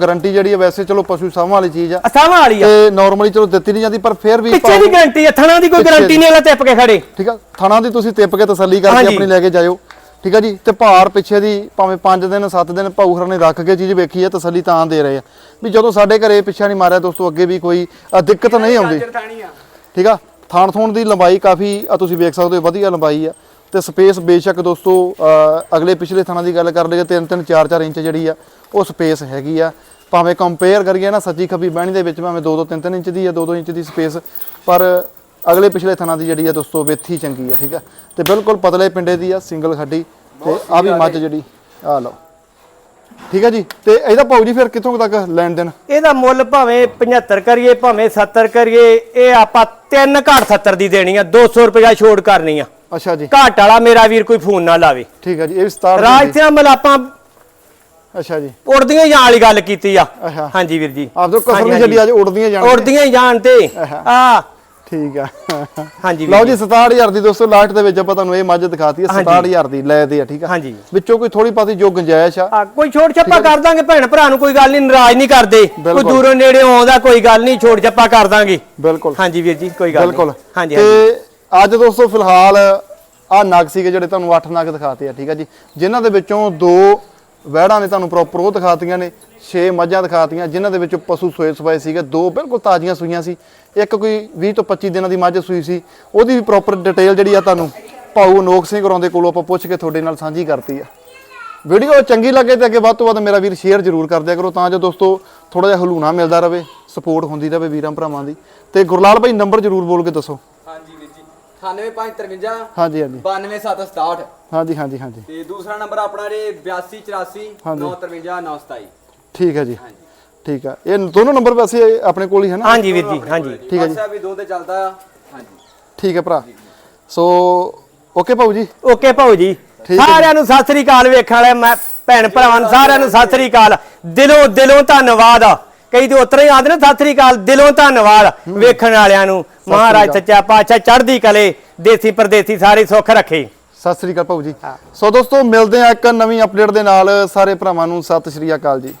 ਗਾਰੰਟੀ ਜਿਹੜੀ ਹੈ ਵੈਸੇ ਚਲੋ ਪਸ਼ੂ ਸਾਂਭ ਵਾਲੀ ਚੀਜ਼ ਆ। ਅਸਾਵਾਂ ਵਾਲੀ ਆ? ਤੇ ਨਾਰਮਲੀ ਚਲੋ ਦਿੱਤੀ ਨਹੀਂ ਜਾਂਦੀ ਪਰ ਫਿਰ ਵੀ ਪਿੱਛੇ ਦੀ ਗਾਰੰਟੀ ਆ ਥਣਾ ਦੀ ਕੋਈ ਗਾਰੰਟੀ ਨਹੀਂ ਅਗਲਾ ਟਿਪ ਕੇ ਖੜੇ। ਠੀਕ ਆ ਥਣਾ ਦੀ ਤੁਸੀਂ ਤਿੱਪ ਕੇ ਤਸੱਲੀ ਕਰਕੇ। ਆਪਣੀ ਲੈ ਕੇ ਜਾਇਓ। ਠੀਕ ਆ ਜੀ ਤੇ ਭਾਰ ਪਿੱਛੇ ਦੀ ਭਾਵੇਂ 5 ਦਿਨ 7 ਦਿਨ ਭਾਊਖਰ ਨੇ ਰੱਖ ਕੇ ਚੀਜ਼ ਵੇਖੀ ਹੈ ਤਸੱਲੀ ਤਾਂ ਦੇ ਰਹੇ ਆ। ਵੀ ਜਦੋਂ ਸਾਡੇ ਘਰੇ ਪਿੱਛਾ ਨਹੀਂ ਮਾਰਿਆ ਦੋਸਤੋ ਅੱਗੇ ਵੀ ਕੋਈ ਦਿੱਕਤ ਨਹੀਂ ਆਉਂਦੀ। ਆ। ਠੀਕ ਆ ਥਾਣ ਥੋਣ ਦੀ ਲੰਬਾਈ ਕਾਫੀ ਆ ਤੁਸੀਂ ਵੇਖ ਸਕਦੇ ਹੋ ਵਧੀਆ ਲੰਬਾਈ ਆ। ਤੇ ਸਪੇਸ ਬੇਸ਼ੱਕ ਦੋਸਤੋ ਅਗਲੇ ਪਿਛਲੇ ਥਾਣਾ ਦੀ ਗੱਲ ਕਰ ਲਈਏ 3 3 4 4 ਇੰਚ ਜਿਹੜੀ ਆ ਉਹ ਸਪੇਸ ਹੈਗੀ ਆ। ਭਾਵੇਂ ਕੰਪੇਅਰ ਕਰੀਏ ਨਾ ਸੱਜੀ ਖੱਬੀ ਬਹਿਣੀ ਦੇ ਵਿੱਚ ਭਾਵੇਂ 2 2 3 3 ਇੰਚ ਦੀ ਆ 2 2 ਇੰਚ ਦੀ ਸਪੇਸ ਪਰ ਅਗਲੇ ਪਿਛਲੇ ਥਾਣਾ ਦੀ ਜਿਹੜੀ ਆ ਦੋਸਤੋ ਵੇਥੀ ਚੰਗੀ ਆ ਠੀਕ ਆ? ਤੇ ਬਿਲਕੁਲ ਪਤਲੇ ਪਿੰਡੇ ਦੀ ਆ ਸਿੰਗਲ ਖੱਡੀ ਤੇ ਆ ਵੀ ਮੱਝ ਜਿਹੜੀ ਆ ਲਓ। ਠੀਕ ਆ ਜੀ ਤੇ ਇਹਦਾ ਭਾਊ ਜੀ ਫਿਰ ਕਿੱਥੋਂ ਤੱਕ ਲੈਣ ਦੇਣ? ਇਹਦਾ ਮੁੱਲ ਭਾਵੇਂ 75 ਕਰੀਏ ਭਾਵੇਂ 70 ਕਰੀਏ ਇਹ ਆਪਾਂ 3 ਘਾਟ 70 ਦੀ ਦੇਣੀ ਆ 200 ਰੁਪਇਆ ਛੋੜ ਕਰਨੀ ਆ। ਅੱਛਾ ਜੀ। ਘਾਟ ਵਾਲਾ ਮੇਰਾ ਵੀਰ ਕੋਈ ਫੋਨ ਨਾ ਲਾਵੇ। ਠੀਕ ਆ ਜੀ ਇਹ ਵੀ 67 ਰਾਜ। ਤੇ ਅਮਲ ਆਪਾਂ ਅੱਛਾ ਜੀ। ਉੜਦੀਆਂ ਜਾਂ ਵਾਲੀ ਗੱਲ ਕੀਤੀ ਆ। ਹਾਂਜੀ ਵੀਰ ਜੀ। ਆਪ ਜੋ ਕਸਰ ਨਹੀਂ ਛੱਡੀ ਅੱਜ ਉੜਦੀਆਂ ਜਾਣ ਉੜਦੀਆਂ ਹੀ ਜਾਣ ਤੇ। ਆ। ਠੀਕ ਆ। ਹਾਂਜੀ ਲਓ ਜੀ। 67000 ਦੀ ਦੋਸਤੋ ਲਾਸਟ ਦੇ ਵਿੱਚ ਆਪਾਂ ਤੁਹਾਨੂੰ ਇਹ ਮੱਝ ਦਿਖਾਤੀ ਹੈ ਹਾਂਜੀ। 67000 ਦੀ ਲੈ ਦੇ ਆ ਠੀਕ ਆ। ਹਾਂਜੀ। ਵਿੱਚੋਂ ਕੋਈ ਥੋੜੀ ਪਾਤੀ ਜੋ ਗੁੰਜਾਇਸ਼ ਆ। ਕੋਈ ਛੋੜ ਛੱਪਾ ਕਰ ਦਾਂਗੇ ਭੈਣ ਭਰਾ ਨੂੰ ਕੋਈ ਗੱਲ ਨਹੀਂ ਨਾਰਾਜ਼ ਨਹੀਂ ਕਰਦੇ। ਕੋਈ। ਦੂਰੋਂ ਨੇੜੇ ਆਉਂਦਾ ਕੋਈ ਗੱਲ ਨਹੀਂ ਛੋੜ ਛੱਪਾ ਕਰ ਦਾਂਗੇ। ਬਿਲਕੁਲ। ਹਾਂਜੀ ਵੀਰ ਜੀ ਕੋਈ ਗੱਲ ਨਹੀਂ ਬਿਲਕੁਲ। ਹਾਂਜੀ ਤੇ ਅੱਜ ਦੋਸਤੋ ਫਿਲਹਾਲ ਆ ਨਗ ਸੀਗੇ ਜਿਹੜੇ ਤੁਹਾਨੂੰ 8 ਨਗ ਦਿਖਾਤੇ ਆ, ਠੀਕ ਆ ਜੀ। ਜਿਨ੍ਹਾਂ ਦੇ ਵਿੱਚੋਂ ਦੋ ਵਹਿੜਾਂ ਨੇ ਤੁਹਾਨੂੰ ਪ੍ਰੋਪਰ ਉਹ ਦਿਖਾਤੀਆਂ ਨੇ 6 ਮੱਝਾਂ ਦਿਖਾਤੀਆਂ, ਜਿਨ੍ਹਾਂ ਦੇ ਵਿੱਚੋਂ ਪਸ਼ੂ ਸੋਏ ਸਵਾਏ ਸੀਗੇ। ਦੋ ਬਿਲਕੁਲ ਤਾਜ਼ੀਆਂ ਸੂਈਆਂ ਸੀ। ਇੱਕ ਕੋਈ 20 ਤੋਂ 25 ਦਿਨਾਂ ਦੀ ਮੱਝ ਸੂਈ ਸੀ। ਉਹਦੀ ਵੀ ਪ੍ਰੋਪਰ ਡਿਟੇਲ ਜਿਹੜੀ ਆ ਤੁਹਾਨੂੰ ਭਾਊ ਨੋਕ ਸਿੰਘ ਹੋਰਾਂ ਦੇ ਕੋਲੋਂ ਆਪਾਂ ਪੁੱਛ ਕੇ ਤੁਹਾਡੇ ਨਾਲ ਸਾਂਝੀ ਕਰਤੀ ਆ। ਵੀਡੀਓ ਚੰਗੀ ਲੱਗੇ ਤੇ ਅੱਗੇ ਵੱਧ ਤੋਂ ਵੱਧ ਮੇਰਾ ਵੀਰ ਸ਼ੇਅਰ ਜ਼ਰੂਰ ਕਰ ਦਿਆ ਕਰੋ, ਤਾਂ ਜੋ ਦੋਸਤੋ ਥੋੜਾ ਜਿਹਾ ਹਲੂਣਾ ਮਿਲਦਾ ਰਵੇ ਸਪੋਰਟ ਹੁੰਦੀ ਰਵੇ ਵੀਰਾਂ ਭਰਾਵਾਂ ਦੀ। ਤੇ ਗੁਰਲਾਲ ਭਾਈ ਨੰਬਰ ਜ਼ਰੂਰ ਬੋਲ ਕੇ ਦੱਸੋ। ਹਾਂਜੀ 98553 ਹਾਂਜੀ ਹਾਂਜੀ। 92767 ਹਾਂਜੀ ਹਾਂਜੀ ਹਾਂਜੀ। ਤੇ ਦੂਸਰਾ ਨੰਬਰ ਆਪਣਾ ਜੇ 8284 ਹਾਂਜੀ। 953 927 ਠੀਕ ਹੈ ਜੀ। ਠੀਕ ਆ। ਇਹ ਦੋਨੋਂ ਨੰਬਰ ਵੈਸੇ ਆਪਣੇ ਕੋਲ ਹੀ ਹੈ ਨਾ? ਹਾਂਜੀ ਵੀਰ ਜੀ ਹਾਂਜੀ। ਠੀਕ ਹੈ ਜੀ। WhatsApp ਵੀ ਦੋ ਤੇ ਚੱਲਦਾ। ਆ ਹਾਂਜੀ। ਠੀਕ ਹੈ ਭਰਾ। ਸੋ ਓਕੇ ਭਾਊ ਜੀ? ਓਕੇ ਭਾਊ ਜੀ। ਹੈ ਸਾਰਿਆਂ ਨੂੰ ਸਤਿ ਸ੍ਰੀ ਅਕਾਲ ਵੇਖਣ ਵਾਲੇ ਮੈਂ ਭੈਣ ਭਰਾਵਾਂ ਨੂੰ ਸਾਰਿਆਂ ਨੂੰ ਸਤਿ ਸ੍ਰੀ ਅਕਾਲ। ਦਿਲੋਂ ਦਿਲੋਂ ਧੰਨਵਾਦ। ਕਈ ਤੇ ਉਤਰੇ ਆਉਂਦੇ ਨੇ ਸਤਿ ਸ੍ਰੀ ਅਕਾਲ ਦਿਲੋਂ ਧੰਨਵਾਦ ਵੇਖਣ ਵਾਲਿਆਂ ਨੂੰ। ਮਹਾਰਾਜ ਸੱਚਾ ਪਾਤਸ਼ਾਹ ਚੜ੍ਹਦੀ ਕਲੇ ਦੇਸੀ ਪਰਦੇਸੀ ਸਾਰੇ ਸੁੱਖ ਰੱਖੇ। ਸਤਿ ਸ੍ਰੀ ਅਕਾਲ ਭਾਊ ਜੀ। ਸੋ ਦੋਸਤੋ ਮਿਲਦੇ ਆ ਇੱਕ ਨਵੀਂ ਅਪਡੇਟ ਦੇ ਨਾਲ। ਸਾਰੇ ਭਰਾਵਾਂ ਨੂੰ ਸਤਿ ਸ੍ਰੀ ਅਕਾਲ ਜੀ।